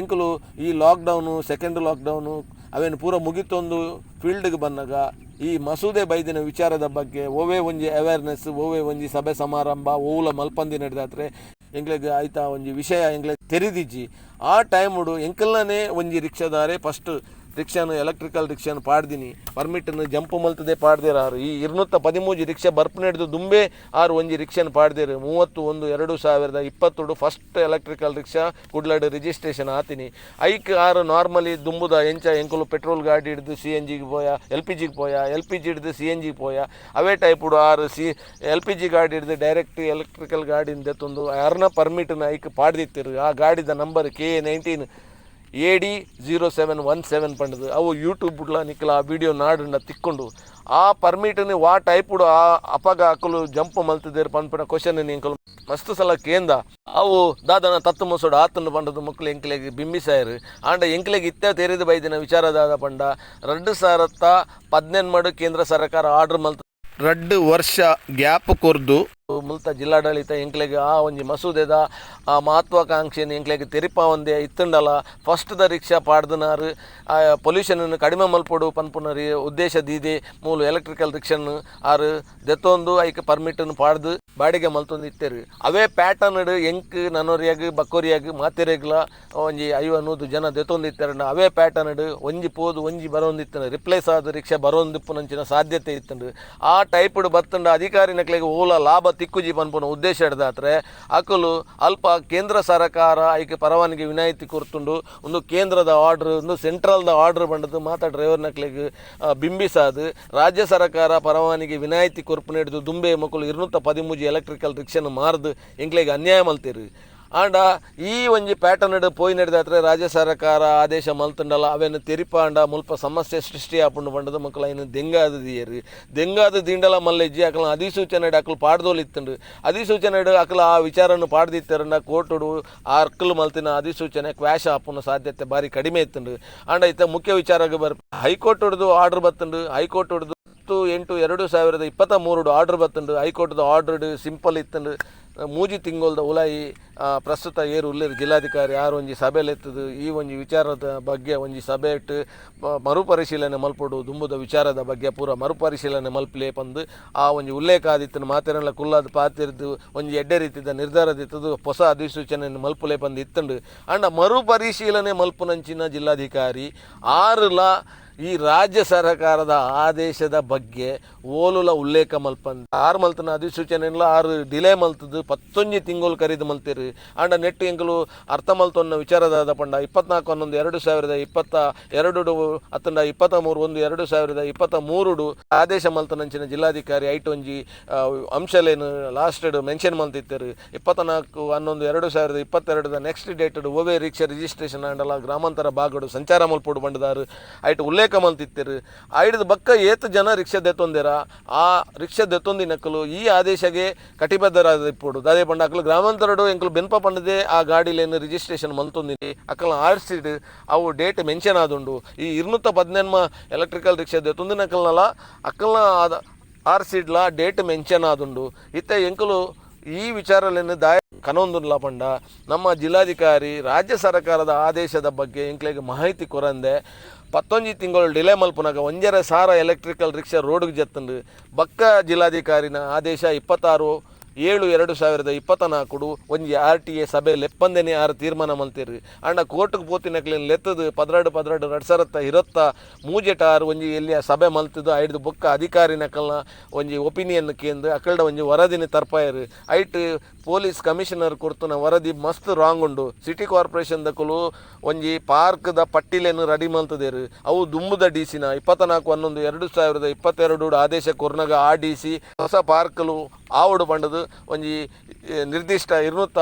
ಎಂಕಲು ಈ ಲಾಕ್ಡೌನು ಸೆಕೆಂಡ್ ಲಾಕ್ಡೌನು ಅವೇನು ಪೂರ ಮುಗಿತೊಂದು ಫೀಲ್ಡ್ಗೆ ಬಂದಾಗ ಈ ಮಸೂದೆ ಬೈದಿನ ವಿಚಾರದ ಬಗ್ಗೆ ಓವೇ ಒಂಜಿ ಅವೇರ್ನೆಸ್ ಓವೇ ಒಂಜಿ ಸಭೆ ಸಮಾರಂಭ ಓವುಲ ಮಲ್ಪಂದಿ ನಡೆದಾತ್ರೆ ಎಂಗ್ಲೆಗ್ ಆಯ್ತಾ ಒಂಜಿ ವಿಷಯ ಎಂಗ್ಲೆ ತೆರೆದಿಜ್ಜಿ. ಆ ಟೈಮುಡು ಎಂಕಲ್ನೇ ಒಂಜಿ ರಿಕ್ಷಾದಾರೆ ಫಸ್ಟ್ ರಿಕ್ಷಾನು ಎಲೆಕ್ಟ್ರಿಕಲ್ ರಿಕ್ಷಾನು ಪಾಡ್ದಿನಿ. ಪರ್ಮಿಟನ್ನು ಜಂಪ್ ಮಲ್ತದೆ ಪಾಡ್ದಿರಾರು ಈ ಇರ್ನೂತ್ತ ಪದಿಮೂಜಿ ರಿಕ್ಷಾ ಬರ್ಪ್ ನಡೆದು ದುಂಬೆ ಆರು ಒಂಜಿ ರಿಕ್ಷಾನು ಪಾಡ್ದಿರು. ಮೂವತ್ತು ಒಂದು ಎರಡು ಸಾವಿರದ ಇಪ್ಪತ್ತೊಡು ಫಸ್ಟ್ ಎಲೆಕ್ಟ್ರಿಕಲ್ ರಿಕ್ಷಾ ಕುಡ್ಲಾಡ್ ರಿಜಿಸ್ಟ್ರೇಷನ್ ಆತೀನಿ. ಐಕ್ ಆರು ನಾರ್ಮಲಿ ದುಂಬುದ ಎಂಚ ಎಂಕುಲು ಪೆಟ್ರೋಲ್ ಗಾಡಿ ಹಿಡಿದು ಸಿ ಎನ್ ಜಿಗೆ ಪೋಯ ಎಲ್ ಪಿ ಜಿಗೆ ಪೋಯ ಎಲ್ ಪಿ ಜಿ ಹಿಡಿದು ಸಿ ಎನ್ ಜಿಗೆ ಪೋಯ. ಅವೇ ಟೈಪುಡು ಆರು ಸಿ ಎಲ್ ಪಿ ಜಿ ಗಾಡಿ ಹಿಡಿದು ಡೈರೆಕ್ಟ್ ಎಲೆಕ್ಟ್ರಿಕಲ್ ಗಾಡಿಯಿಂದ ತಂದು ಯಾರನ್ನ ಪರ್ಮಿಟ್ನ ಐಕ್ ಪಾಡ್ದಿತ್ತಿರು. ಆ ಗಾಡಿದ number K nineteen A D zero seven one seven ಪಂಡದು. ಅವು ಯೂಟ್ಯೂಬ್ಡ್ಲ ನಿಕ್ಕಲ ಆ ವೀಡಿಯೋ ನಾಡನ್ನ ತಿಕ್ಕೊಂಡು, ಆ ಪರ್ಮಿಟ್ನಿ ವಾ ಟೈಪುಡು ಆ ಅಪಗ ಹಾಕಲು ಜಂಪ್ ಮಲ್ತಿದ್ದೇರು ಪನ್ಪನ ಕ್ವಶನ್ ನಿಂಕಲು ಮಸ್ತ್ ಸಲ ಕೇಂದ. ಅವು ದಾದನ ತತ್ತು ಮಸೋಡು ಆತನ್ನು ಪಂಡದು ಮಕ್ಕಳು ಎಂಕ್ಲೆಗೆ ಬಿಂಬಿಸಾಯರು. ಆಂಡ ಎಂಕ್ಲೆಗೆ ಇತ್ತ ತೆರೆದು ಬೈದಿನ ವಿಚಾರ ದಾದ ಪಂಡ, ರಡ್ಡು ಸಾರತ್ತ ಪದ್ನೆನ್ ಮಡು ಕೇಂದ್ರ ಸರ್ಕಾರ ಆರ್ಡರ್ ಮಲ್ತ ರಡ್ಡು ವರ್ಷ ಗ್ಯಾಪ್ ಕೊರ್ದು ಮುಲ್ತ ಜಿಲ್ಲಾಡಳಿತ ಎಂಕ್ಲೆಗೆ ಆ ಒಂಜಿ ಮಸೂದೆದ, ಆ ಮಹತ್ವಾಕಾಂಕ್ಷೆಯನ್ನು ಎಂಕ್ಲೆಗೆ ತೆರಿಪ ಒಂದೆ ಇತ್ತುಂಡಲ. ಫಸ್ಟ್ ದ ರಿಕ್ಷಾ ಪಾಡ್ದನಾರು ಪೊಲ್ಯೂಷನ್ ಕಡಿಮೆ ಮಲ್ಪೊಡು ಪನ್ಪುನರಿ ಉದ್ದೇಶ ದೀದೆ ಮೂಲು ಎಲೆಕ್ಟ್ರಿಕಲ್ ರಿಕ್ಷನ್ ಆರು ದೆತ್ತೊಂದು ಐಕ್ ಪರ್ಮಿಟನ್ನು ಪಾಡ್ದು ಬಾಡಿಗೆ ಮಲ್ತೊಂದು ಇತ್ತೇರು. ಅವೇ ಪ್ಯಾಟರ್ನ್ ಎಂಕ್ ನನೋರಿಯಾಗಿ ಬಕ್ಕೋರಿಯಾಗಿ ಮಾತೆರೆಗ್ಲ ಒಂಜಿ ಐವ ನೂದು ಜನ ದೆತ್ತೊಂದು ಇತ್ತಾರೆ ಅವೇ ಪ್ಯಾಟರ್ನ್ ಒಂಜಿ ಪೋದು, ಒಂಜಿ ಬರೋಂದಿತ್ತು ರಿಪ್ಲೇಸ್ ಆದ ರಿಕ್ಷಾ ಬರೋಂದಿಪ್ಪುನಂಚಿನ ಸಾಧ್ಯತೆ ಇತ್ತಂಡು. ಆ ಟೈಪ್ಡ್ ಬತ್ತಂಡ. ಅಧಿಕಾರಿ ನಕ್ಲೆಗೆ ಓಲ ಲಾಭ ತಿಕ್ಕುಜಿ ಪನ್ಪುನ ಉದ್ದೇಶ ಹಿಡ್ದಾತ್ರೆ ಅಕಲು ಅಲ್ಪ ಕೇಂದ್ರ ಸರಕಾರ ಐಕೆ ಪರವಾನಗಿ ವಿನಾಯಿತಿ ಕೊರ್ತುಂಡು ಒಂದು ಕೇಂದ್ರದ ಆರ್ಡ್ರ್ ಒಂದು ಸೆಂಟ್ರಲ್ದ ಆರ್ಡ್ರ್ ಬಂಡದು ಮಾತಾ ಡ್ರೈವರ್ ನಕ್ಲೆಗ್ ಬಿಂಬಿಸಾದು. ರಾಜ್ಯ ಸರ್ಕಾರ ಪರವಾನಗಿ ವಿನಾಯಿತಿ ಕೊರ್ಪು ನೀಡಿದು ದುಂಬೆ ಮಕ್ಕಳು ಇರುನೂತ್ತ ಪದಿಮೂಜಿ ಎಲೆಕ್ಟ್ರಿಕಲ್ ರಿಕ್ಷನ್ ಮಾರ್ದು ಎಂಕ್ಲೆಗೆ ಅನ್ಯಾಯ ಮಲ್ತೀರಿ. ಆಂಡ, ಈ ಒಂಜಿ ಪ್ಯಾಟರ್ನ್ ಪೋಯಿ ನಡೆದಾತ್ರೆ ರಾಜ್ಯ ಸರ್ಕಾರ ಆದೇಶ ಮಲ್ತಂಡಲ್ಲ ಅವೇನು ತೆರಿಪಾಂಡ ಮುಲ್ಪ ಸಮಸ್ಯೆ ಸೃಷ್ಟಿ ಆಪುಂಡು ಬಂಡದು ಮಕ್ಕಳ ಏನು ದೆಂಗಾದ ದಿಯರಿ. ದೆಂಗಾದ ದಿಂಡಲ ಮಲ್ಲೆಜ್ಜಿ ಅಕಲ ಅಧಿಸೂಚನೆ ಅಕಲು ಪಾಡ್ದೋಲ್ ಇತ್ತಂಡು. ಅಧಿಸೂಚನೆ ಅಕಲ ಆ ವಿಚಾರನ್ನು ಪಾಡ್ದಿತ್ತರಂಡ ಕೋರ್ಟುಡು ಆ ಅರ್ಕಲು ಮಲ್ತಿನ ಅಧಿಸೂಚನೆ ಕ್ವಾಶ್ ಆಪುನ ಸಾಧ್ಯತೆ ಬಾರಿ ಕಡಿಮೆ ಇತ್ತುಂಡು. ಆಂಡ ಇತ್ತ ಮುಖ್ಯ ವಿಚಾರಕ್ಕೆ ಬರ್ ಹೈಕೋರ್ಟ್ ಹೊಡೆದು ಆರ್ಡರ್ ಬತ್ತುಂಡು. ಹೈಕೋರ್ಟ್ ಹೊಡೆದು ಹತ್ತು ಎಂಟು ಎರಡು ಸಾವಿರದ ಇಪ್ಪತ್ತ ಮೂರು ಆರ್ಡರ್ ಬತ್ತುಂಡು ಹೈಕೋರ್ಟ್ದು ಆರ್ಡರ್ ಸಿಂಪಲ್ ಇತ್ತುಂಡು ಮೂಜಿ ತಿಂಗೊಳ್ದ ಉಲಾಯಿ ಪ್ರಸ್ತುತ ಏರು ಉಲ್ಲೇರು ಜಿಲ್ಲಾಧಿಕಾರಿ ಯಾರು ಒಂಜಿ ಸಭೆಯಲ್ಲಿ ಎತ್ತದು ಈ ಒಂಜಿ ವಿಚಾರದ ಬಗ್ಗೆ ಒಂಜಿ ಸಭೆ ಇಟ್ಟು ಮರುಪರಿಶೀಲನೆ ಮಲ್ಪಡು, ದುಂಬುದ ವಿಚಾರದ ಬಗ್ಗೆ ಪೂರ ಮರುಪರಿಶೀಲನೆ ಮಲ್ಪಲೇ ಬಂದು ಆ ಒಂಜಿ ಉಲ್ಲೇಖ ಆದಿತ್ತು ಮಾತೆರೆಲ್ಲ ಕುಲ್ಲಾದ ಪಾತಿರ್ದು ಒಂಜಿ ಎಡ್ಡೆ ರೀತಿದ ನಿರ್ಧಾರದಿತ್ತದು ಹೊಸ ಅಧಿಸೂಚನೆಯನ್ನು ಮಲ್ಪಲೇ ಬಂದು ಇತ್ತಂಡು. ಅಂಡ ಮರುಪರಿಶೀಲನೆ ಮಲ್ಪುನಂಚಿನ ಜಿಲ್ಲಾಧಿಕಾರಿ, ಆರುಲ ಈ ರಾಜ್ಯ ಸರ್ಕಾರದ ಆದೇಶದ ಬಗ್ಗೆ ಓಲುಲ ಉಲ್ಲೇಖ ಮಲ್ಪಂದ. ಆರು ಮಲ್ತನ ಅಧಿಸೂಚನೆಲ್ಲ ಆರು ಡಿಲೇ ಮಲ್ತದು ಪತ್ತೊಂಜಿ ತಿಂಗಳು ಕರೀದು ಮಲ್ತೀರಿ ಆಂಡ ನೆಟ್ಟು ಎಂಕಲು ಅರ್ಥ ಮಲ್ತೊನ್ನ ವಿಚಾರದಾದ ಪಂಡ ಇಪ್ಪತ್ನಾಲ್ಕು ಹನ್ನೊಂದು ಎರಡು ಸಾವಿರದ ಇಪ್ಪತ್ತ ಎರಡು ಅತ್ತಂಡ ಇಪ್ಪತ್ತ ಮೂರು ಒಂದು ಎರಡು ಸಾವಿರದ ಇಪ್ಪತ್ತ ಮೂರುಡು ಆದೇಶ ಮಲ್ತನಂಚಿನ ಜಿಲ್ಲಾಧಿಕಾರಿ ಐಟೊಂಜಿ ಅಂಶಲೇನು ಲಾಸ್ಟ್ ಮೆನ್ಷನ್ ಮಲ್ತಿತ್ತರು ಇಪ್ಪತ್ನಾಲ್ಕು ಹನ್ನೊಂದು ಎರಡು ಸಾವಿರದ ಇಪ್ಪತ್ತೆರಡು ನೆಕ್ಸ್ಟ್ ಡೇಟ್ ಓವೆ ರಿಕ್ಷಾ ರಿಜಿಸ್ಟ್ರೇಷನ್ ಆಂಡಲ ಗ್ರಾಮಾಂತರ ಭಾಗಡು ಸಂಚಾರ ಮಲ್ಪಡು ಬಂಡದಾರು. ಐಟ್ ಉಲ್ಲೇಖ ಮಲ್ತಿತ್ತರು ಐಡ್ದು ಬಕ್ಕ ಏತ ಜನ ರಿಕ್ಷಾ ದೆತ್ತೊಂದಿರ? ಆ ರಿಕ್ಷಾ ದೆತ್ತೊಂದಿನಕ್ಕಲು ಈ ಆದೇಶಗೆ ಕಟಿಬದ್ಧರಾದ ಇಪ್ಪಡು. ಅದೇ ಪಂಡ ಅಕ್ಕಲು ಗ್ರಾಮಾಂತರಡು ಎಂಕಲು ಬೆನ್ಪ ಪಂಡದೆ ಆ ಗಾಡಿಲೇನು ರಿಜಿಸ್ಟ್ರೇಷನ್ ಮಲ್ತೊಂದಿನಿ ಆರ್ ಆರ್ಸಿಡ್ ಅವು ಡೇಟ್ ಮೆನ್ಷನ್ ಆದುಂಡು. ಈ ಇರ್ನೂತ್ತ ಪದ್ನೆನ್ಮ ಎಲೆಕ್ಟ್ರಿಕಲ್ ರಿಕ್ಷಾ ದೆತ್ತೊಂದಿನಕ್ಕಲ್ನಲ್ಲ ಅಕಲ್ನ ಆದ ಆರ್ ಸಿಡ್ಲ ಡೇಟ್ ಮೆನ್ಷನ್ ಆದುಂಡು. ಇತ್ತೆ ಎಂಕಲು ಈ ವಿಚಾರದಲ್ಲಿ ದಾಯ ಕನೊಂದುಲ್ಲ ಪಂಡ, ನಮ್ಮ ಜಿಲ್ಲಾಧಿಕಾರಿ, ರಾಜ್ಯ ಸರ್ಕಾರದ ಆದೇಶದ ಬಗ್ಗೆ ಇಂಕ್ಲೆಗೆ ಮಾಹಿತಿ ಕೊರಂದೆ. ಪತ್ತೊಂಜಿ ತಿಂಗಳು ಡಿಲೇ ಮಲ್ಪುನಾಗ ಒಂಜರ ಸಾರ ಎಲೆಕ್ಟ್ರಿಕಲ್ ರಿಕ್ಷಾ ರೋಡ್ಗೆ ಜತ್ತಂಡು ಬಕ್ಕ ಜಿಲ್ಲಾಧಿಕಾರಿನ ಆದೇಶ ಇಪ್ಪತ್ತಾರು. ಏಳು ಎರಡು ಸಾವಿರದ ಇಪ್ಪತ್ತ ನಾಲ್ಕು ಒಂಜಿ ಆರ್ ಟಿ ಎ ಸಭೆ ಲೆಪ್ಪಂದೆನೆ ಆರು ತೀರ್ಮಾನ ಮಲ್ತೀರಿ ಅಣ್ಣ ಕೋರ್ಟ್ಗೆ ಪೋತಿನಕ್ಲೇನು ಲೆತ್ತದು ಪದ್ರಾಡು ಪದ್ರಾಡು ನಡ್ಸರತ್ತ ಇರತ್ತ ಮೂಜೆಟ ಆರು ಒಂಜಿ ಎಲ್ಲಿಯ ಸಭೆ ಮಲ್ತದ ಐದು ಬೊಕ್ಕ ಅಧಿಕಾರಿ ನಕಲ್ನ ಒಂಜಿ ಒಪಿನಿಯನ್ ಕೇಂದ್ರ ಅಕಲ್ಡ ಒಂಜಿ ವರದಿನ ತರ್ಪಾಯರು. ಐಟ್ ಪೊಲೀಸ್ ಕಮಿಷನರ್ ಕೊರ್ತನ ವರದಿ ಮಸ್ತ್ ರಾಂಗ್ ಉಂಡು. ಸಿಟಿ ಕಾರ್ಪೊರೇಷನ್ ದಕ್ಕಲು ಒಂಜಿ ಪಾರ್ಕ್ದ ಪಟ್ಟಿಲೇನು ರೆಡಿ ಮಲ್ತದೇರು. ಅವು ದುಂಬುದ ಡಿ ಸಿನ ಇಪ್ಪತ್ನಾಲ್ಕು ಹನ್ನೊಂದು ಎರಡು ಸಾವಿರದ ಇಪ್ಪತ್ತೆರಡು ಆದೇಶ ಕೊರ್ನಾಗ ಆ ಡಿ ಸಿ ಹೊಸ ಪಾರ್ಕ್ಲು ಆವಡು ಬಂಡದು ಒಂಜಿ ನಿರ್ದಿಷ್ಟ ಇರುತ್ತ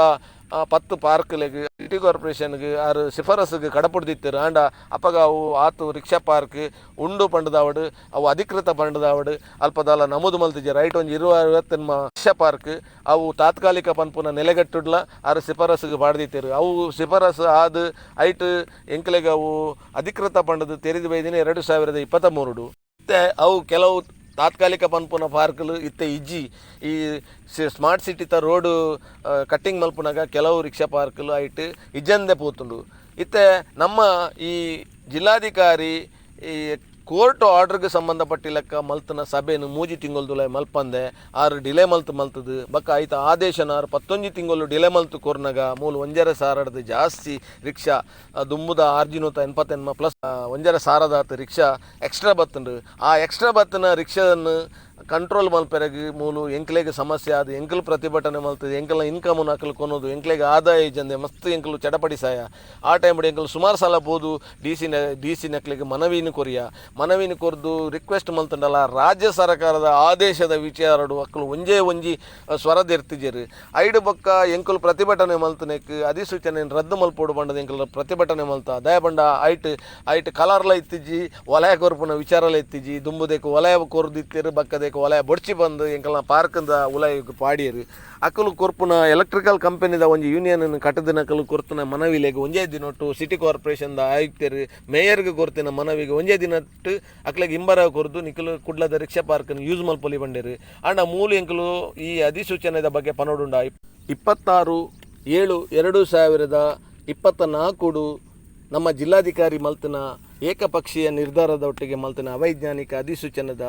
ಪತ್ತು ಪಾರ್ಕ್ಲೆಗ್, ಸಿಟಿ ಕಾರ್ಪೊರೇಷನ್ಗೆ ಆರು ಶಿಫಾರಸ್ಗೆ ಕಡಪಡ್ದಿತ್ತರು. ಆಂಡ ಅಪ್ಪಗ ಅವು ಆತು ರಿಕ್ಷಾ ಪಾರ್ಕ್, ಉಂಡು ಪಂಡದಾವಡು, ಅವು ಅಧಿಕೃತ ಪಂಡದಾವಡು, ಅಲ್ಪದಾಲ ನಮೂದು ಮಲ್ತಿಜೆ ರೈಟ್ ಒಂಜಿ ಇರುವ ಐವತ್ತನ್ಮ ರಿಕ್ಷಾ ಪಾರ್ಕ್, ಅವು ತಾತ್ಕಾಲಿಕ ಪನ್ಪುನ ನೆಲೆಗಟ್ಟುಡ್ಲ, ಆರು ಶಿಫಾರಸ್ಗೆ ಬಾಡ್ದಿತ್ತರು. ಅವು ಶಿಫಾರಸ್ ಆದ ಐಟ್ ಎಂಕ್ಲೆಗೆ ಅವು ಅಧಿಕೃತ ಪಂಡದು ತೆರೆದು ಬೈದಿನ ಎರಡು ಸಾವಿರದ ಇಪ್ಪತ್ತ ಮೂರುಡು. ಮತ್ತೆ ಅವು ಕೆಲವು ತಾತ್ಕಾಲಿಕ ಪನ್ಪುನ ಪಾರ್ಕ್ಲು ಇತ್ತೆ ಇಜ್ಜಿ. ಈ ಸ್ಮಾರ್ಟ್ ಸಿಟಿ ತ ರೋಡು ಕಟ್ಟಿಂಗ್ ಮಲ್ಪುನಾಗ ಕೆಲವು ರಿಕ್ಷಾ ಪಾರ್ಕ್ಲು ಐಟ್ ಇಜ್ಜಂದೆ ಪೋತುಂಡು. ಇತ್ತೆ ನಮ್ಮ ಈ ಜಿಲ್ಲಾಧಿಕಾರಿ, ಈ ಕೋರ್ಟ್ ಆರ್ಡರ್ಗೆ ಸಂಬಂಧಪಟ್ಟಿಲಕ್ಕ ಮಲ್ತನ ಸಭೆನು ಮೂಜಿ ತಿಂಗೊಲ್ದುಲ ಮಲ್ಪಂದೆ. ಆರು ಡಿಲೇ ಮಲ್ತು ಮಲ್ತದು. ಬಕ್ಕ ಆಯ್ತ ಆರ್ ಪತ್ತೊಂಜಿ ತಿಂಗಳು ಡಿಲೇ ಮಲ್ತು ಕೊರ್ನಗ. ಮೂಲ ಒಂಜರ ಸಾರಡ್ದು ಜಾಸ್ತಿ ರಿಕ್ಷಾ. ದುಂಬುದ ಆರ್ಜಿನೂತ ಎನ್ಪತ್ತೆನ್ಮ ಪ್ಲಸ್ ಒಂಜರ ಸಾರದಾತ ರಿಕ್ಷಾ ಎಕ್ಸ್ಟ್ರಾ ಬತ್ತುಂಡು. ಆ ಎಕ್ಸ್ಟ್ರಾ ಬತ್ತನ ರಿಕ್ಷಾವನ್ನು ಕಂಟ್ರೋಲ್ ಮಲ್ಪೆರಗಿ ಮೂಲು, ಎಂಕ್ಲೆಗೆ ಸಮಸ್ಯೆ ಆದ, ಎಂಕಲ್ ಪ್ರತಿಭಟನೆ ಮಲ್ತದೆ, ಎಂಕಲ್ನ ಇನ್ಕಮ್ ನಕಲು ಕೊನೋದು ಎಂಕ್ಲೆಗೆ ಆದಾಯ ಜಂದೆ ಮಸ್ತ್ ಎಂಕಲು ಚಡಪಡಿಸಾಯ ಆ ಟೈಮ್ ಎಂಕಲ್ ಸುಮಾರು ಸಲ ಬೋದು ಡಿ ಸಿ ಡಿ ಸಿ ನಕ್ಲಿಗೆ ಮನವಿನ ಕೊರಿಯ. ಮನವಿನ ಕೊರ್ದು ರಿಕ್ವೆಸ್ಟ್ ಮಲ್ತಂಡಲ್ಲ ರಾಜ್ಯ ಸರ್ಕಾರದ ಆದೇಶದ ವಿಚಾರಡು ಅಕ್ಕಲು ಒಂಜೇ ಒಂಜಿ ಸ್ವರದಿರ್ತಿಜರು ಐಡು ಬೊಕ್ಕ ಎಂಕುಲು ಪ್ರತಿಭಟನೆ ಮಲ್ತನೆಕ್ ಅಧಿಸೂಚನೆ ರದ್ದು ಮಲ್ಪೋಡು ಬಂಡದ ಎಂಕಲ ಪ್ರತಿಭಟನೆ ಮಲ್ತ. ದಯ ಬಂಡ ಐಟ್ ಐಟ್ ಕಲರ್ಲ ಇತ್ತಿಜಿ ವಲಯ ಕೊರ್ಪುನ ವಿಚಾರಲ ಇತ್ತಿಜಿ ದುಂಬುದೇಕು ವಲಯ ಕೊರ್ದಿತ್ತಿರು, ಬಕ್ಕದೇಕು ವಲಯ ಬೊಡ್ಚಿ ಬಂದು ಎಂಕಲ್ನ ಪಾರ್ಕಿಂದ ಉಲಯ ಪಾಡಿಯರು. ಅಕ್ಕಲು ಕೊರ್ಪುನ ಎಲೆಕ್ಟ್ರಿಕಲ್ ಕಂಪನಿದ ಒಂಜಿ ಯೂನಿಯನ್ ಕಟ್ಟದಿನಕಲು ಕೊರ್ತನ ಮನವಿಲೆಗೆ ಒಂಜೇ ದಿನೊಟ್ಟು ಸಿಟಿ ಕಾರ್ಪೊರೇಷನ್ದ ಆಯುಕ್ತರು ಮೇಯರ್ಗೆ ಕೊರ್ತಿನ ಮನವಿಗೆ ಒಂಜೇ ದಿನಟ್ಟು ಅಕ್ಲೆಗೆ ಇಂಬರ ಕೊರ್ದು ನಿಖಲು ಕುಡ್ಲದ ರಿಕ್ಷಾ ಪಾರ್ಕನ್ನು ಯೂಸ್ ಮಲ್ಪೊಲಿ ಬಂಡೇರು. ಆಂಡ ಮೂಲ ಎಂಕಲು ಈ ಅಧಿಸೂಚನೆದ ಬಗ್ಗೆ ಪನೋಡುಂಡ. ಇಪ್ಪತ್ತಾರು ಏಳು ಎರಡು ಸಾವಿರದ ಇಪ್ಪತ್ತ ನಾಲ್ಕುಡು ನಮ್ಮ ಜಿಲ್ಲಾಧಿಕಾರಿ ಮಲ್ತನ ಏಕಪಕ್ಷೀಯ ನಿರ್ಧಾರದ ಒಟ್ಟಿಗೆ ಮಲ್ತನ ಅವೈಜ್ಞಾನಿಕ ಅಧಿಸೂಚನೆದ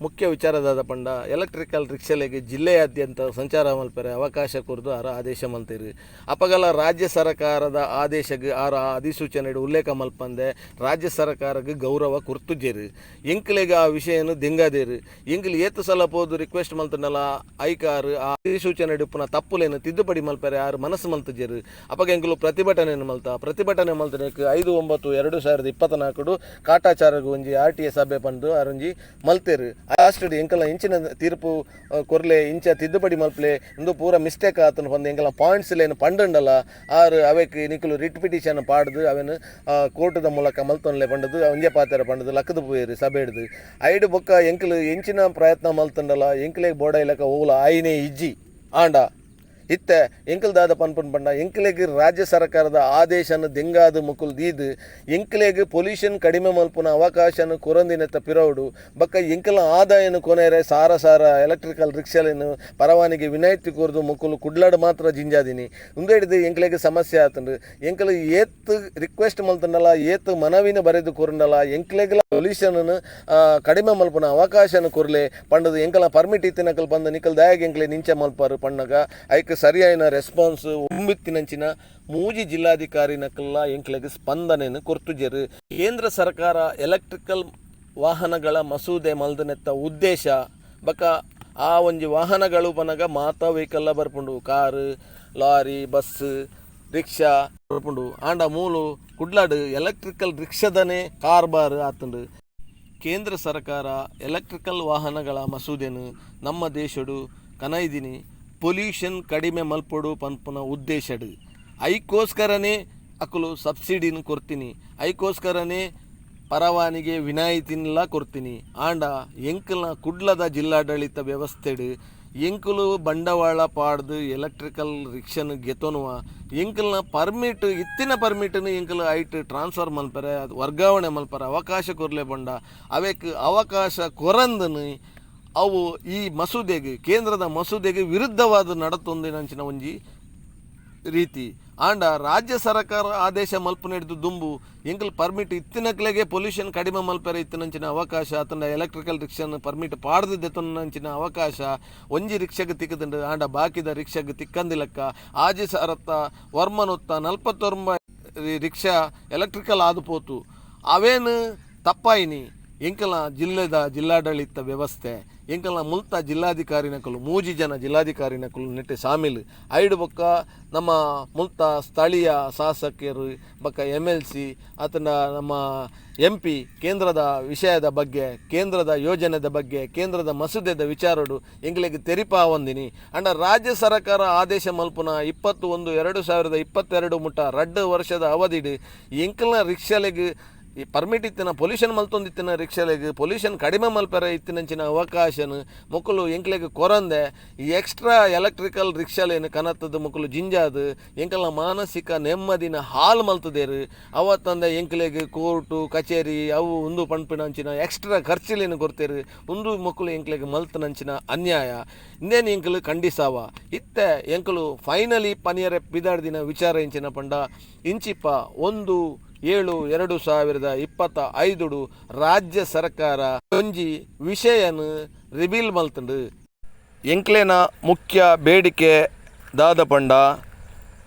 ಮುಖ್ಯ ವಿಚಾರದಾದ ಪಂಡ ಎಲೆಕ್ಟ್ರಿಕಲ್ ರಿಕ್ಷಲೆಗೆ ಜಿಲ್ಲೆಯಾದ್ಯಂತ ಸಂಚಾರ ಮಲ್ಪರೆ ಅವಕಾಶ ಕುರಿತು ಆರ ಆದೇಶ ಮಲ್ತೀರಿ ಅಪಗಲ ರಾಜ್ಯ ಸರ್ಕಾರದ ಆದೇಶಗೆ ಆರ ಅಧಿಸೂಚನೆ ಉಲ್ಲೇಖ ಮಲ್ಪಂದೆ, ರಾಜ್ಯ ಸರ್ಕಾರಕ್ಕೆ ಗೌರವ ಕುರ್ತುಜೇರಿ ಎಂಕ್ಲೆಗೆ ಆ ವಿಷಯನು ದೆಂಗಾದೇರು ಎಂಕ್ಲಿ ಏತು ಸಲ ಪೋದು ರಿಕ್ವೆಸ್ಟ್ ಮಲ್ತನಲ್ಲ ಐಕಾರ ಆ ಅಧಿಸೂಚನೆ ಪುನಃ ತಪ್ಪುಲೇನು ತಿದ್ದುಪಡಿ ಮಲ್ಪರೆ ಆರು ಮನಸ್ಸು ಮಲ್ತಜೇರು ಅಪಗ ಎಂಕ್ಲು ಪ್ರತಿಭಟನೆ ಮಲ್ತ. ಪ್ರತಿಭಟನೆ ಮಲ್ತನಕ್ಕೆ ಐದು, ಒಂಬತ್ತು, ಎರಡು ಸಾವಿರದ ಕಾಟಾಚಾರಗೂ ಒಂಜಿ ಆರ್ ಟಿ ಎ ಸಭೆ ಪಂದು ಅರಂಜಿ ಮಲ್ತೇರು. ಲಾಸ್ಟ್ ಎಂಕಲ ಇಂಚಿನ ತೀರ್ಪು ಕೊರ್ಲೆ, ಇಂಚ ತಿದ್ದುಪಡಿ ಮಲ್ಪಲೆ, ಇಂದು ಪೂರ ಮಿಸ್ಟೇಕ್ ಆತನು ಹೊಂದ ಎಂಕಲ ಪಾಯಿಂಟ್ಸ್ ಏನು ಪಂಡಂಡಲ್ಲ. ಆರು ಅವಕ್ಕೆ ನಿಕಲು ರಿಟ್ ಪಿಟಿಷನ್ ಪಾಡ್ದು, ಅವೇನು ಕೋರ್ಟದ ಮೂಲಕ ಮಲ್ತೊನ್ಲೆ ಪಂಡದು ಒಂಜೆ ಪಾತ್ರ ಪಂಡದು ಲಕ್ಕದ ಪೋಯಿರಿ, ಸಭೆ ಹಿಡ್ದು. ಐಡು ಬೊಕ್ಕ ಎಂಕಲು ಎಂಚಿನ ಪ್ರಯತ್ನ ಮಲ್ತಂಡಲ್ಲ ಎಂಕಲೇ ಬೋಡ ಇಲ್ಲಕ ಹೋಗಲ ಆಯಿನೇ ಇಜ್ಜಿ. ಆಂಡ. ಇತ್ತೆ, ಎಂಕಲ್ದಾದ ಪನ್ಪನ್ ಪಂಡ, ಎಂಕಲೆಗೆ ರಾಜ್ಯ ಸರ್ಕಾರದ ಆದೇಶನ ದೆಂಗಾದ ಮುಕುಲ್ ದೀದ್, ಎಂಕಲೆಗ್ ಪೊಲ್ಯೂಷನ್ ಕಡಿಮೆ ಮಲ್ಪುನ ಅವಕಾಶನ ಕೊರಂದಿನ ಪಿರೌಡು, ಬಕ್ಕ ಎಂಕಲ ಆದಾಯನ ಕೊನೆರೆ ಸಾರ ಸಾರ ಎಲೆಕ್ಟ್ರಿಕಲ್ ರಿಕ್ಷಾಲೇನು ಪರವಾನಿಗೆ ವಿನಾಯಿತಿ ಕೋರ್ದು ಮುಕುಲು ಕುಡ್ಲಾಡ್ ಮಾತ್ರ ಜಿಂಜಾದಿನಿ. ಉಂದು ಹಿಡಿದು ಎಂಕಲೆಗೆ ಸಮಸ್ಯೆ ಆತಂಡು, ಎಂಕಲು ಏತ್ ರಿಕ್ವೆಸ್ಟ್ ಮಲ್ತಂಡಲ್ಲ ಏತ್ ಮನವಿನ ಬರೆದು ಕೊರಂಡಲ್ಲ ಎಂಕಲೆಗ್ಲ ಪೊಲ್ಯೂಷನ್ ಕಡಿಮೆ ಮಲ್ಪನ ಅವಕಾಶನ ಕೊರ್ಲೆ. ಪಂಡದ ಎಂಕಲ ಪರ್ಮಿಟ್ ಇತ್ತಿನಕಲ್ ಬಂದ ನಿಕಲ್ ದಯಾಗ ಎಂಕ್ಲೆ ನಿಂಚ ಮಲ್ಪಾರು ಪಣ್ಣಗ. ಐಕ್ ಸರಿಯಾಯಿನ ರೆಸ್ಪಾನ್ಸ್ ಉಂಬಿತ್ತಿನಂಚಿನ ಮೂಜಿ ಜಿಲ್ಲಾಧಿಕಾರಿ ನಕಲ್ಲ ಎಂಕ್ಲೆಗೆ ಸ್ಪಂದನೆಯನ್ನು ಕೊರ್ತುಜರು ಕೇಂದ್ರ ಸರ್ಕಾರ ಎಲೆಕ್ಟ್ರಿಕಲ್ ವಾಹನಗಳ ಮಸೂದೆ ಮಲ್ದನೆತ್ತ ಉದ್ದೇಶ, ಬಕ ಆ ಒಂಜಿ ವಾಹನಗಳು ಪನಗ ಮಾತ ವೆಹಿಕಲ್ಲ ಬರ್ಪುಂಡು. ಕಾರು, ಲಾರಿ ಬಸ್ ರಿಕ್ಷಾ, ಪಂಡು, ಆಂಡ, ಮೂಲು, ಕುಡ್ಲಾಡು, ಎಲೆಕ್ಟ್ರಿಕಲ್ ರಿಕ್ಷಾದನೆ ಕಾರ್ಬಾರ್ ಆತುಂಡು. ಕೇಂದ್ರ ಸರ್ಕಾರ ಎಲೆಕ್ಟ್ರಿಕಲ್ ವಾಹನಗಳ ಮಸೂದೆನು ನಮ್ಮ ದೇಶಡು ಕನೈದಿನಿ. ಪೊಲ್ಯೂಷನ್ ಕಡಿಮೆ ಮಲ್ಪಡು ಪನ್ಪುನ ಉದ್ದೇಶಡು. ಐಕೋಸ್ಕರನೇ ಅಕುಲು ಸಬ್ಸಿಡಿನ ಕೊರ್ತೀನಿ. ಐಕೋಸ್ಕರನೇ ಪರವಾನಿಗೆ ವಿನಾಯಿತಿನೆಲ್ಲ ಕೊರ್ತೀನಿ. ಆಂಡ, ಎಂಕಲ್ನ ಕುಡ್ಲದ ಜಿಲ್ಲಾಡಳಿತ ವ್ಯವಸ್ಥೆಡು ಎಂಕುಲು ಬಂಡವಾಳ ಪಾಡ್ದು ಎಲೆಕ್ಟ್ರಿಕಲ್ ರಿಕ್ಷನ್ ಗೆತೊನುವ ಎಂಕಲ್ನ ಪರ್ಮಿಟ್ ಇತ್ತಿನ ಪರ್ಮಿಟ್ನು ಎಂಕಲ್ ಐಟ್ ಟ್ರಾನ್ಸ್ಫರ್ ಮಲ್ಪರೆ, ಅದು ವರ್ಗಾವಣೆ ಮಲ್ಪರೆ, ಅವಕಾಶ ಕೊರಲೆ ಬಂಡ. ಅವಕ್ಕೆ ಅವಕಾಶ ಕೊರಂದನು ಅವು ಈ ಮಸೂದೆಗೆ, ಕೇಂದ್ರದ ಮಸೂದೆಗೆ ವಿರುದ್ಧವಾದ ನಡತೊಂದಿನಂಚಿನ ಒಂಜಿ ರೀತಿ. ಆಂಡ ರಾಜ್ಯ ಸರ್ಕಾರ ಆದೇಶ ಮಲ್ಪು ನಡೆದು ದುಂಬು. ಎಂಕಲ್ ಪರ್ಮಿಟ್ ಇತ್ತಿನಕ್ಲೆಗೆ ಪೊಲ್ಯೂಷನ್ ಕಡಿಮೆ ಮಲ್ಪೆರೆ ಇತ್ತಿನಂಚಿನ ಅವಕಾಶ. ಅತಂಡ ಎಲೆಕ್ಟ್ರಿಕಲ್ ರಿಕ್ಷನ್ ಪರ್ಮಿಟ್ ಪಾಡ್ದಿದ್ದೆತನಂಚಿನ ಅವಕಾಶ. ಒಂಜಿ ರಿಕ್ಷಾಗ ತಿಕ್ಕದಂಡು ಆಂಡ ಬಾಕಿದ ರಿಕ್ಷಾಗ ತಿಕ್ಕಂದಿಲಕ್ಕ. ಆಜಿ ಸರತ್ತ ವರ್ಮನೊತ್ತ ನಲ್ಪತ್ತೊಂಬ ರಿಕ್ಷಾ ಎಲೆಕ್ಟ್ರಿಕಲ್ ಆದುಪೋತು. ಅವೇನು ತಪ್ಪಾಯಿನಿ? ಎಂಕಲ ಜಿಲ್ಲೆದ ಜಿಲ್ಲಾಡಳಿತ ವ್ಯವಸ್ಥೆ. ಎಂಕಲ್ನ ಮುಲ್ತ ಜಿಲ್ಲಾಧಿಕಾರಿನಕಲು ಮೂಜಿ ಜನ ಜಿಲ್ಲಾಧಿಕಾರಿ ನಕಲು ನೆಟ್ಟೆ ಸಾಮಿಲ್. ಐಡು ಬೊಕ್ಕ ನಮ್ಮ ಮುಲ್ತ ಸ್ಥಳೀಯ ಶಾಸಕರು, ಬೊಕ್ಕ ಎಂ ಎಲ್ ಸಿ ಆತನ ನಮ್ಮ ಎಂ ಪಿ ಕೇಂದ್ರದ ವಿಷಯದ ಬಗ್ಗೆ, ಕೇಂದ್ರದ ಯೋಜನೆದ ಬಗ್ಗೆ, ಕೇಂದ್ರದ ಮಸೂದೆದ ವಿಚಾರಡು ಎಂಗ್ಲಿಗೆ ತೆರಿಪಾ ಹೊಂದಿನಿ. ಅಂಡ ರಾಜ್ಯ ಸರ್ಕಾರ ಆದೇಶ ಮಲ್ಪುನ ಇಪ್ಪತ್ತು ಒಂದು ಎರಡು ಸಾವಿರದ ಇಪ್ಪತ್ತೆರಡು ಮುಟ ರಡ್ಡು ವರ್ಷದ ಅವಧಿಡು ಎಂಕಲ್ನ ರಿಕ್ಷಾಲೆಗೆ ಈ ಪರ್ಮಿಟ್ ಇತ್ತಿನ ಪೊಲ್ಯೂಷನ್ ಮಲ್ತೊಂದಿತ್ತಿನ ರಿಕ್ಷಾಲೆಗ್ ಪೊಲ್ಯೂಷನ್ ಕಡಿಮೆ ಮಲ್ಪರ ಇತ್ತಿನಂಚಿನ ಅವಕಾಶನ ಮುಕ್ಕಲು ಎಂಕ್ಲೆಗ್ ಕೊರಂದೆ, ಈ ಎಕ್ಸ್ಟ್ರಾ ಎಲೆಕ್ಟ್ರಿಕಲ್ ರಿಕ್ಷಾಲೇನು ಕನತ್ತದ ಮುಕ್ಕಲು ಜಿಂಜಾದು, ಎಂಕಲ ಮಾನಸಿಕ ನೆಮ್ಮದಿನ ಹಾಲು ಮಲ್ತದೇರು. ಅವತ್ತಂದ ಎಂಕ್ಲೆಗ್ ಕೋರ್ಟು, ಕಚೇರಿ ಅವು ಒಂದು ಪಂಪಿನಂಚಿನ ಎಕ್ಸ್ಟ್ರಾ ಖರ್ಚಿಲೇನು ಕೊರ್ತೇರು. ಉಂದು ಮಕ್ಕಳು ಎಂಕ್ಲೆಗ್ ಮಲ್ತನಂಚಿನ ಅನ್ಯಾಯ. ಇನ್ನೇನು ಎಂಕಲು ಖಂಡಿಸಾವ? ಇತ್ತೆ ಎಂಕಲು ಫೈನಲಿ ಪನಿಯರೆ ಪಿದಾಡ್ದಿನ ವಿಚಾರ ಇಂಚಿನ ಪಂಡ. ಇಂಚಿಪ್ಪ, ಒಂದು ಏಳು ಎರಡು ಸಾವಿರದ ಇಪ್ಪತ್ತ ಐದುಡು ರಾಜ್ಯ ಸರ್ಕಾರ ಒಂಜಿ ವಿಷಯನ ರಿವೀಲ್ ಮಲ್ತಂಡು. ಎಂಕ್ಲೆನ ಮುಖ್ಯ ಬೇಡಿಕೆ ದಾದ ಪಂಡ.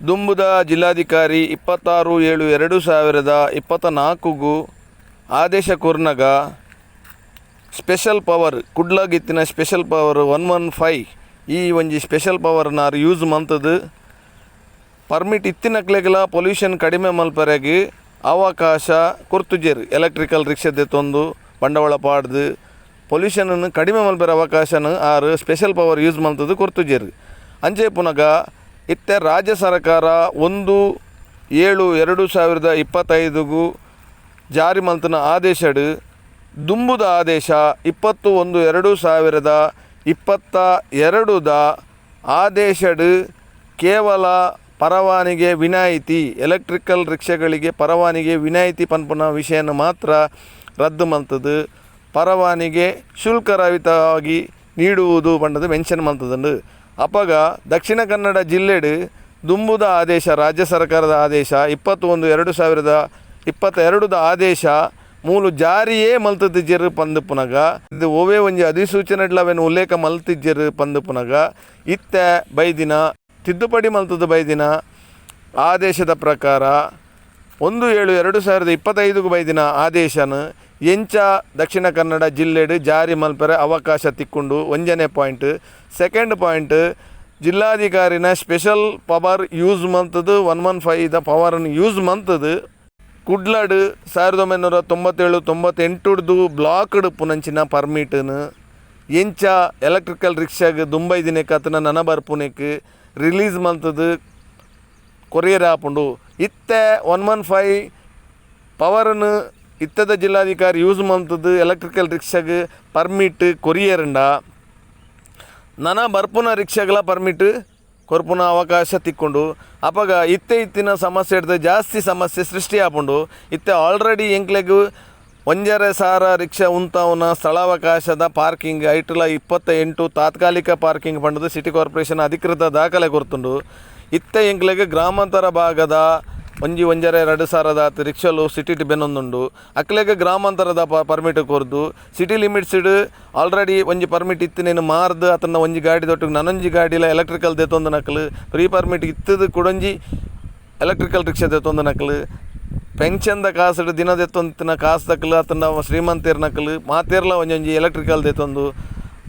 ದುಂಬುದ ಜಿಲ್ಲಾಧಿಕಾರಿ ಇಪ್ಪತ್ತಾರು ಏಳು ಎರಡು ಸಾವಿರದ ಇಪ್ಪತ್ತ ನಾಲ್ಕು ಆದೇಶ ಕೊರ್ನಗ special power ಕುಡ್ಲಗಿತ್ತಿನ special power one one five ಈ ಒಂಜಿ ಸ್ಪೆಷಲ್ ಪವರ್ನಾರು ಯೂಸ್ ಮಂತದ್ದು ಪರ್ಮಿಟ್ ಇತ್ತಿನಕ್ಲೆಗೆಲ್ಲ ಪೊಲ್ಯೂಷನ್ ಕಡಿಮೆ ಮಲ್ಪರೆಗೆ ಅವಕಾಶ ಕೊರ್ತುಜೇರು ಎಲೆಕ್ಟ್ರಿಕಲ್ ರಿಕ್ಷಾದ ತಂದು, ಬಂಡವಾಳ ಪಾಡ್ದು ಪೊಲ್ಯೂಷನನ್ನು ಕಡಿಮೆ ಮಲ್ಬೇರ ಅವಕಾಶನ ಆರು ಸ್ಪೆಷಲ್ ಪವರ್ ಯೂಸ್ ಮಾಡ್ತದ್ದು ಕೊರ್ತುಜೇರು ಅಂಜೆ ಪುನಗ, ಇತ್ತೆ ರಾಜ್ಯ ಸರ್ಕಾರ ಒಂದು, ಏಳು, ಎರಡು ಸಾವಿರದ ಇಪ್ಪತ್ತೈದುಗೂ ಜಾರಿ ಮಂತನ ಆದೇಶಡ್ ದುಂಬುದ ಆದೇಶ ಇಪ್ಪತ್ತು ಒಂದು ಎರಡು ಸಾವಿರದ ಇಪ್ಪತ್ತ ಎರಡುದ ಆದೇಶಡ್ ಕೇವಲ ಪರವಾನಿಗೆ ವಿನಾಯಿತಿ. ಎಲೆಕ್ಟ್ರಿಕಲ್ ರಿಕ್ಷಾಗಳಿಗೆ ಪರವಾನಿಗೆ ವಿನಾಯಿತಿ ಪನ್ಪುನ ವಿಷಯನ ಮಾತ್ರ ರದ್ದು ಮಂತದ್ದು ಪರವಾನಿಗೆ ಶುಲ್ಕರಹಿತವಾಗಿ ನೀಡುವುದು ಪಂಡದು ಮೆನ್ಷನ್ ಮಲ್ತದುಂಡು ಅಪಗ ದಕ್ಷಿಣ ಕನ್ನಡ ಜಿಲ್ಲೆಡು ದುಂಬುದ ಆದೇಶ, ರಾಜ್ಯ ಸರ್ಕಾರದ ಆದೇಶ, ಇಪ್ಪತ್ತೊಂದು ಎರಡು ಸಾವಿರದ ಇಪ್ಪತ್ತ ಎರಡುದ ಆದೇಶ ಮೂಲು ಜಾರಿಯೇ ಮಲ್ತದಿಜ್ಜರು ಪಂದು ಪುನಗ. ಇದು ಓವೇ ಒಂಜಿ ಅಧಿಸೂಚನೆಡ್ಲವೇನು ಉಲ್ಲೇಖ ಮಲ್ತಿಜ್ಜರು ಪಂದು ಪುನಗ. ಇತ್ತೆ ಬೈದಿನ ತಿದ್ದುಪಡಿ ಮಲ್ತದ ಬೈದಿನ ಆದೇಶದ ಪ್ರಕಾರ ಒಂದು ಏಳು ಎರಡು ಸಾವಿರದ ಇಪ್ಪತ್ತೈದು ಬೈದಿನ ಆದೇಶನ ಎಂಚ ದಕ್ಷಿಣ ಕನ್ನಡ ಜಿಲ್ಲೆಡ್ ಜಾರಿ ಮಲ್ಪರೆ ಅವಕಾಶ ತಿಕ್ಕೊಂಡು. ಒಂಜನೇ ಪಾಯಿಂಟ್. ಸೆಕೆಂಡ್ ಪಾಯಿಂಟ್, ಜಿಲ್ಲಾಧಿಕಾರಿನ ಸ್ಪೆಷಲ್ ಪವರ್ ಯೂಸ್ ಮಂತದ್ದು ಒನ್ ಒನ್ ಫೈದ ಪವರನ್ನು ಯೂಸ್ ಮಂತದ್ದು ಕುಡ್ಲಡ್ ಸಾವಿರದ ಒಂಬೈನೂರ ತೊಂಬತ್ತೇಳು, ತೊಂಬತ್ತೆಂಟುಡ್ದು ಬ್ಲಾಕ್ಡ್ ಪುನಂಚಿನ ಪರ್ಮಿಟ್ನು ಎಂಚ ಎಲೆಕ್ಟ್ರಿಕಲ್ ರಿಕ್ಷಾಗ ದುಂಬೈ ದಿನಕ್ಕೆ ಆತನ ನನ ಬರ್ಪುನೆಕ್ ರಿಲೀಸ್ ಮಂತದ್ದು ಕೊರಿಯರ್ ಆಪುಂಡು ಇತ್ತೆ ಒನ್ ಒನ್ ಫೈ ಪವರ್ನು ಇತ್ತದ ಜಿಲ್ಲಾಧಿಕಾರಿ ಯೂಸ್ ಮಂತದ್ದು ಎಲೆಕ್ಟ್ರಿಕಲ್ ರಿಕ್ಷಾಗೆ ಪರ್ಮಿಟ್ ಕೊರಿಯರ್ಂಡ. ನನ ಬರ್ಪುನ ರಿಕ್ಷಾಗಳ ಪರ್ಮಿಟ್ ಕೊರ್ಪುನ ಅವಕಾಶ ತಿಕ್ಕೊಂಡು, ಅಪಗ ಇತ್ತೆ ಇತ್ತಿನ ಸಮಸ್ಯೆ ಹಿಡ್ದು ಜಾಸ್ತಿ ಸಮಸ್ಯೆ ಸೃಷ್ಟಿ ಆಪುಂಡು ಇತ್ತೆ ಆಲ್ರೆಡಿ ಎಂಕ್ಲೆಗ್ ಒಂಜರೆ ಸಾರ ರಿಕ್ಷಾ ಉಂತವನ ಸ್ಥಳಾವಕಾಶದ ಪಾರ್ಕಿಂಗ್ ಐಟ್ಲ ಇಪ್ಪತ್ತ ಎಂಟು ತಾತ್ಕಾಲಿಕ ಪಾರ್ಕಿಂಗ್ ಪಂಡದು ಸಿಟಿ ಕಾರ್ಪೊರೇಷನ್ ಅಧಿಕೃತ ದಾಖಲೆ ಕೊರ್ತುಂಡು. ಇತ್ತೆ ಎಂಕ್ಲೆಗ್ ಗ್ರಾಮಾಂತರ ಭಾಗದ ಒಂಜಿ ಒಂಜರೆ ಎರಡು ಸಾವಿರದ ಹತ್ತು ರಿಕ್ಷಲು ಸಿಟಿ ಬೆನ್ನೊಂದುಂಡು. ಅಕ್ಲೆಗ್ ಗ್ರಾಮಾಂತರದ ಪ ಪರ್ಮಿಟ್ ಕೊರ್ದು. ಸಿಟಿ ಲಿಮಿಟ್ಸ್ಡ್ ಆಲ್ರೆಡಿ ಒಂಜಿ ಪರ್ಮಿಟ್ ಇತ್ತು ನೀನು ಮಾರ್ದು ಅದನ್ನು ಒಂಜಿ ಗಾಡಿ ದೊಟ್ಟಿಗೆ ನನೊಂಜಿ ಗಾಡಿಲ ಎಲೆಕ್ಟ್ರಿಕಲ್ ದೆತ್ತೊಂದು ನಕಲು. ಪ್ರೀ ಪರ್ಮಿಟ್ ಇತ್ತದು ಕುಡೊಂಜಿ ಎಲೆಕ್ಟ್ರಿಕಲ್ ರಿಕ್ಷಾ ದೆತ್ತೊಂದು ನಕಲು. ಪೆನ್ಷನ್ದ ಕಾಸು ದಿನ ದೆತ್ತೊಂದಿನ ಕಾಸು ತಕ್ಕಲು ಅತನ ಶ್ರೀಮಂತೇರ್ ನಕಲು ಮಾತೇರ್ಲ ಒಂಜೊಂಜಿ ಎಲೆಕ್ಟ್ರಿಕಲ್ ದೆತ್ತೊಂದು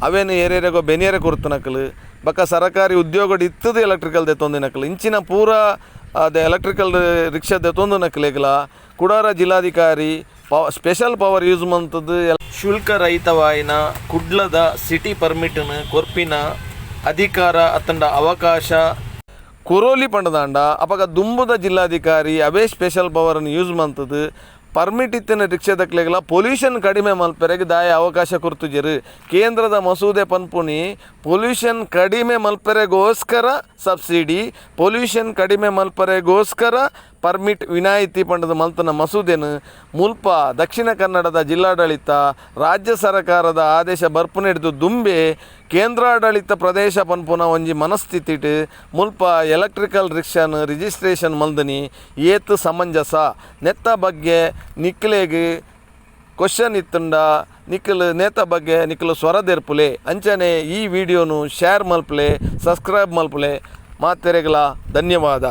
ಅವೇನು ಏರಿಯಾಗೋ ಬೆನಿಯರೆ ಕೊರ್ತು ನಕಲು ಬಕ್ಕ ಸರಕಾರಿ ಉದ್ಯೋಗಡ್ ಇತ್ತದು ಎಲೆಕ್ಟ್ರಿಕಲ್ ದೆತ್ತೊಂದು ನಕಲು ಇಂಚಿನ ಪೂರ ಅದ ಎಲೆಕ್ಟ್ರಿಕಲ್ ರಿಕ್ಷಾ ದೆತ್ತೊಂದು ನಕಲೆಗಲ ಕುಡಾರ ಜಿಲ್ಲಾಧಿಕಾರಿ ಪವ ಸ್ಪೆಷಲ್ ಪವರ್ ಯೂಸ್ ಮಂತದ್ದು ಶುಲ್ಕ ರಹಿತವಾಯಿನ ಕುಡ್ಲದ ಸಿಟಿ ಪರ್ಮಿಟ್ನ ಕೊರ್ಪಿನ ಅಧಿಕಾರ ಅತ್ತಂಡ ಅವಕಾಶ ಕುರೋಲಿ ಪಂಡದಾಂಡ ಅಪಗ ದುಂಬುದ ಜಿಲ್ಲಾಧಿಕಾರಿ ಅವೇ ಸ್ಪೆಷಲ್ ಪವರ್ ಅನ್ನು ಯೂಸ್ ಮಂತದ್ದು ಪರ್ಮಿಟ್ ಇತ್ತಿನ ರಿಕ್ಷಾದಕ್ಲೆಗಲ ಪೊಲ್ಯೂಷನ್ ಕಡಿಮೆ ಮಲ್ಪೆರೆಗೆ ದಾಯ ಅವಕಾಶ ಕೊರ್ತುಜರು ಕೇಂದ್ರದ ಮಸೂದೆ ಪನ್ಪುನಿ, ಪೊಲ್ಯೂಷನ್ ಕಡಿಮೆ ಮಲ್ಪೆರೆಗೋಸ್ಕರ ಸಬ್ಸಿಡಿ, ಪೊಲ್ಯೂಷನ್ ಕಡಿಮೆ ಮಲ್ಪರೆಗೋಸ್ಕರ ಪರ್ಮಿಟ್ ವಿನಾಯಿತಿ ಪಂಡದ ಮಲ್ತನ ಮಸೂದೆನು ಮುಲ್ಪ ದಕ್ಷಿಣ ಕನ್ನಡದ ಜಿಲ್ಲಾಡಳಿತ, ರಾಜ್ಯ ಸರ್ಕಾರದ ಆದೇಶ ಬರ್ಪುನೆಡ್ದು ದುಂಬೆ, ಕೇಂದ್ರಾಡಳಿತ ಪ್ರದೇಶ ಪನ್ಪುನ ಒಂಜಿ ಮನಸ್ಥಿತಿಟ್, ಮುಲ್ಪ ಎಲೆಕ್ಟ್ರಿಕಲ್ ರಿಕ್ಷಾನ್ ರಿಜಿಸ್ಟ್ರೇಷನ್ ಮಲ್ದನಿ ಏತ್ ಸಮಂಜಸ. ನೆತ್ತ ಬಗ್ಗೆ ನಿಕ್ಲೆಗ್ ಕ್ವಶನ್ ಇತ್ತುಂಡ ನಿಖಲ್ ನೇತ ಬಗ್ಗೆ ನಿಖಲ್ ಸ್ವರದೆರ್ಪುಲೆ ಅಂಚನೆ ಈ ವಿಡಿಯೋನು ಶೇರ್ ಮಲ್ಪಲೆ, ಸಬ್ಸ್ಕ್ರೈಬ್ ಮಲ್ಪಲೆ. ಮಾತೆರೆಗಳ ಧನ್ಯವಾದ.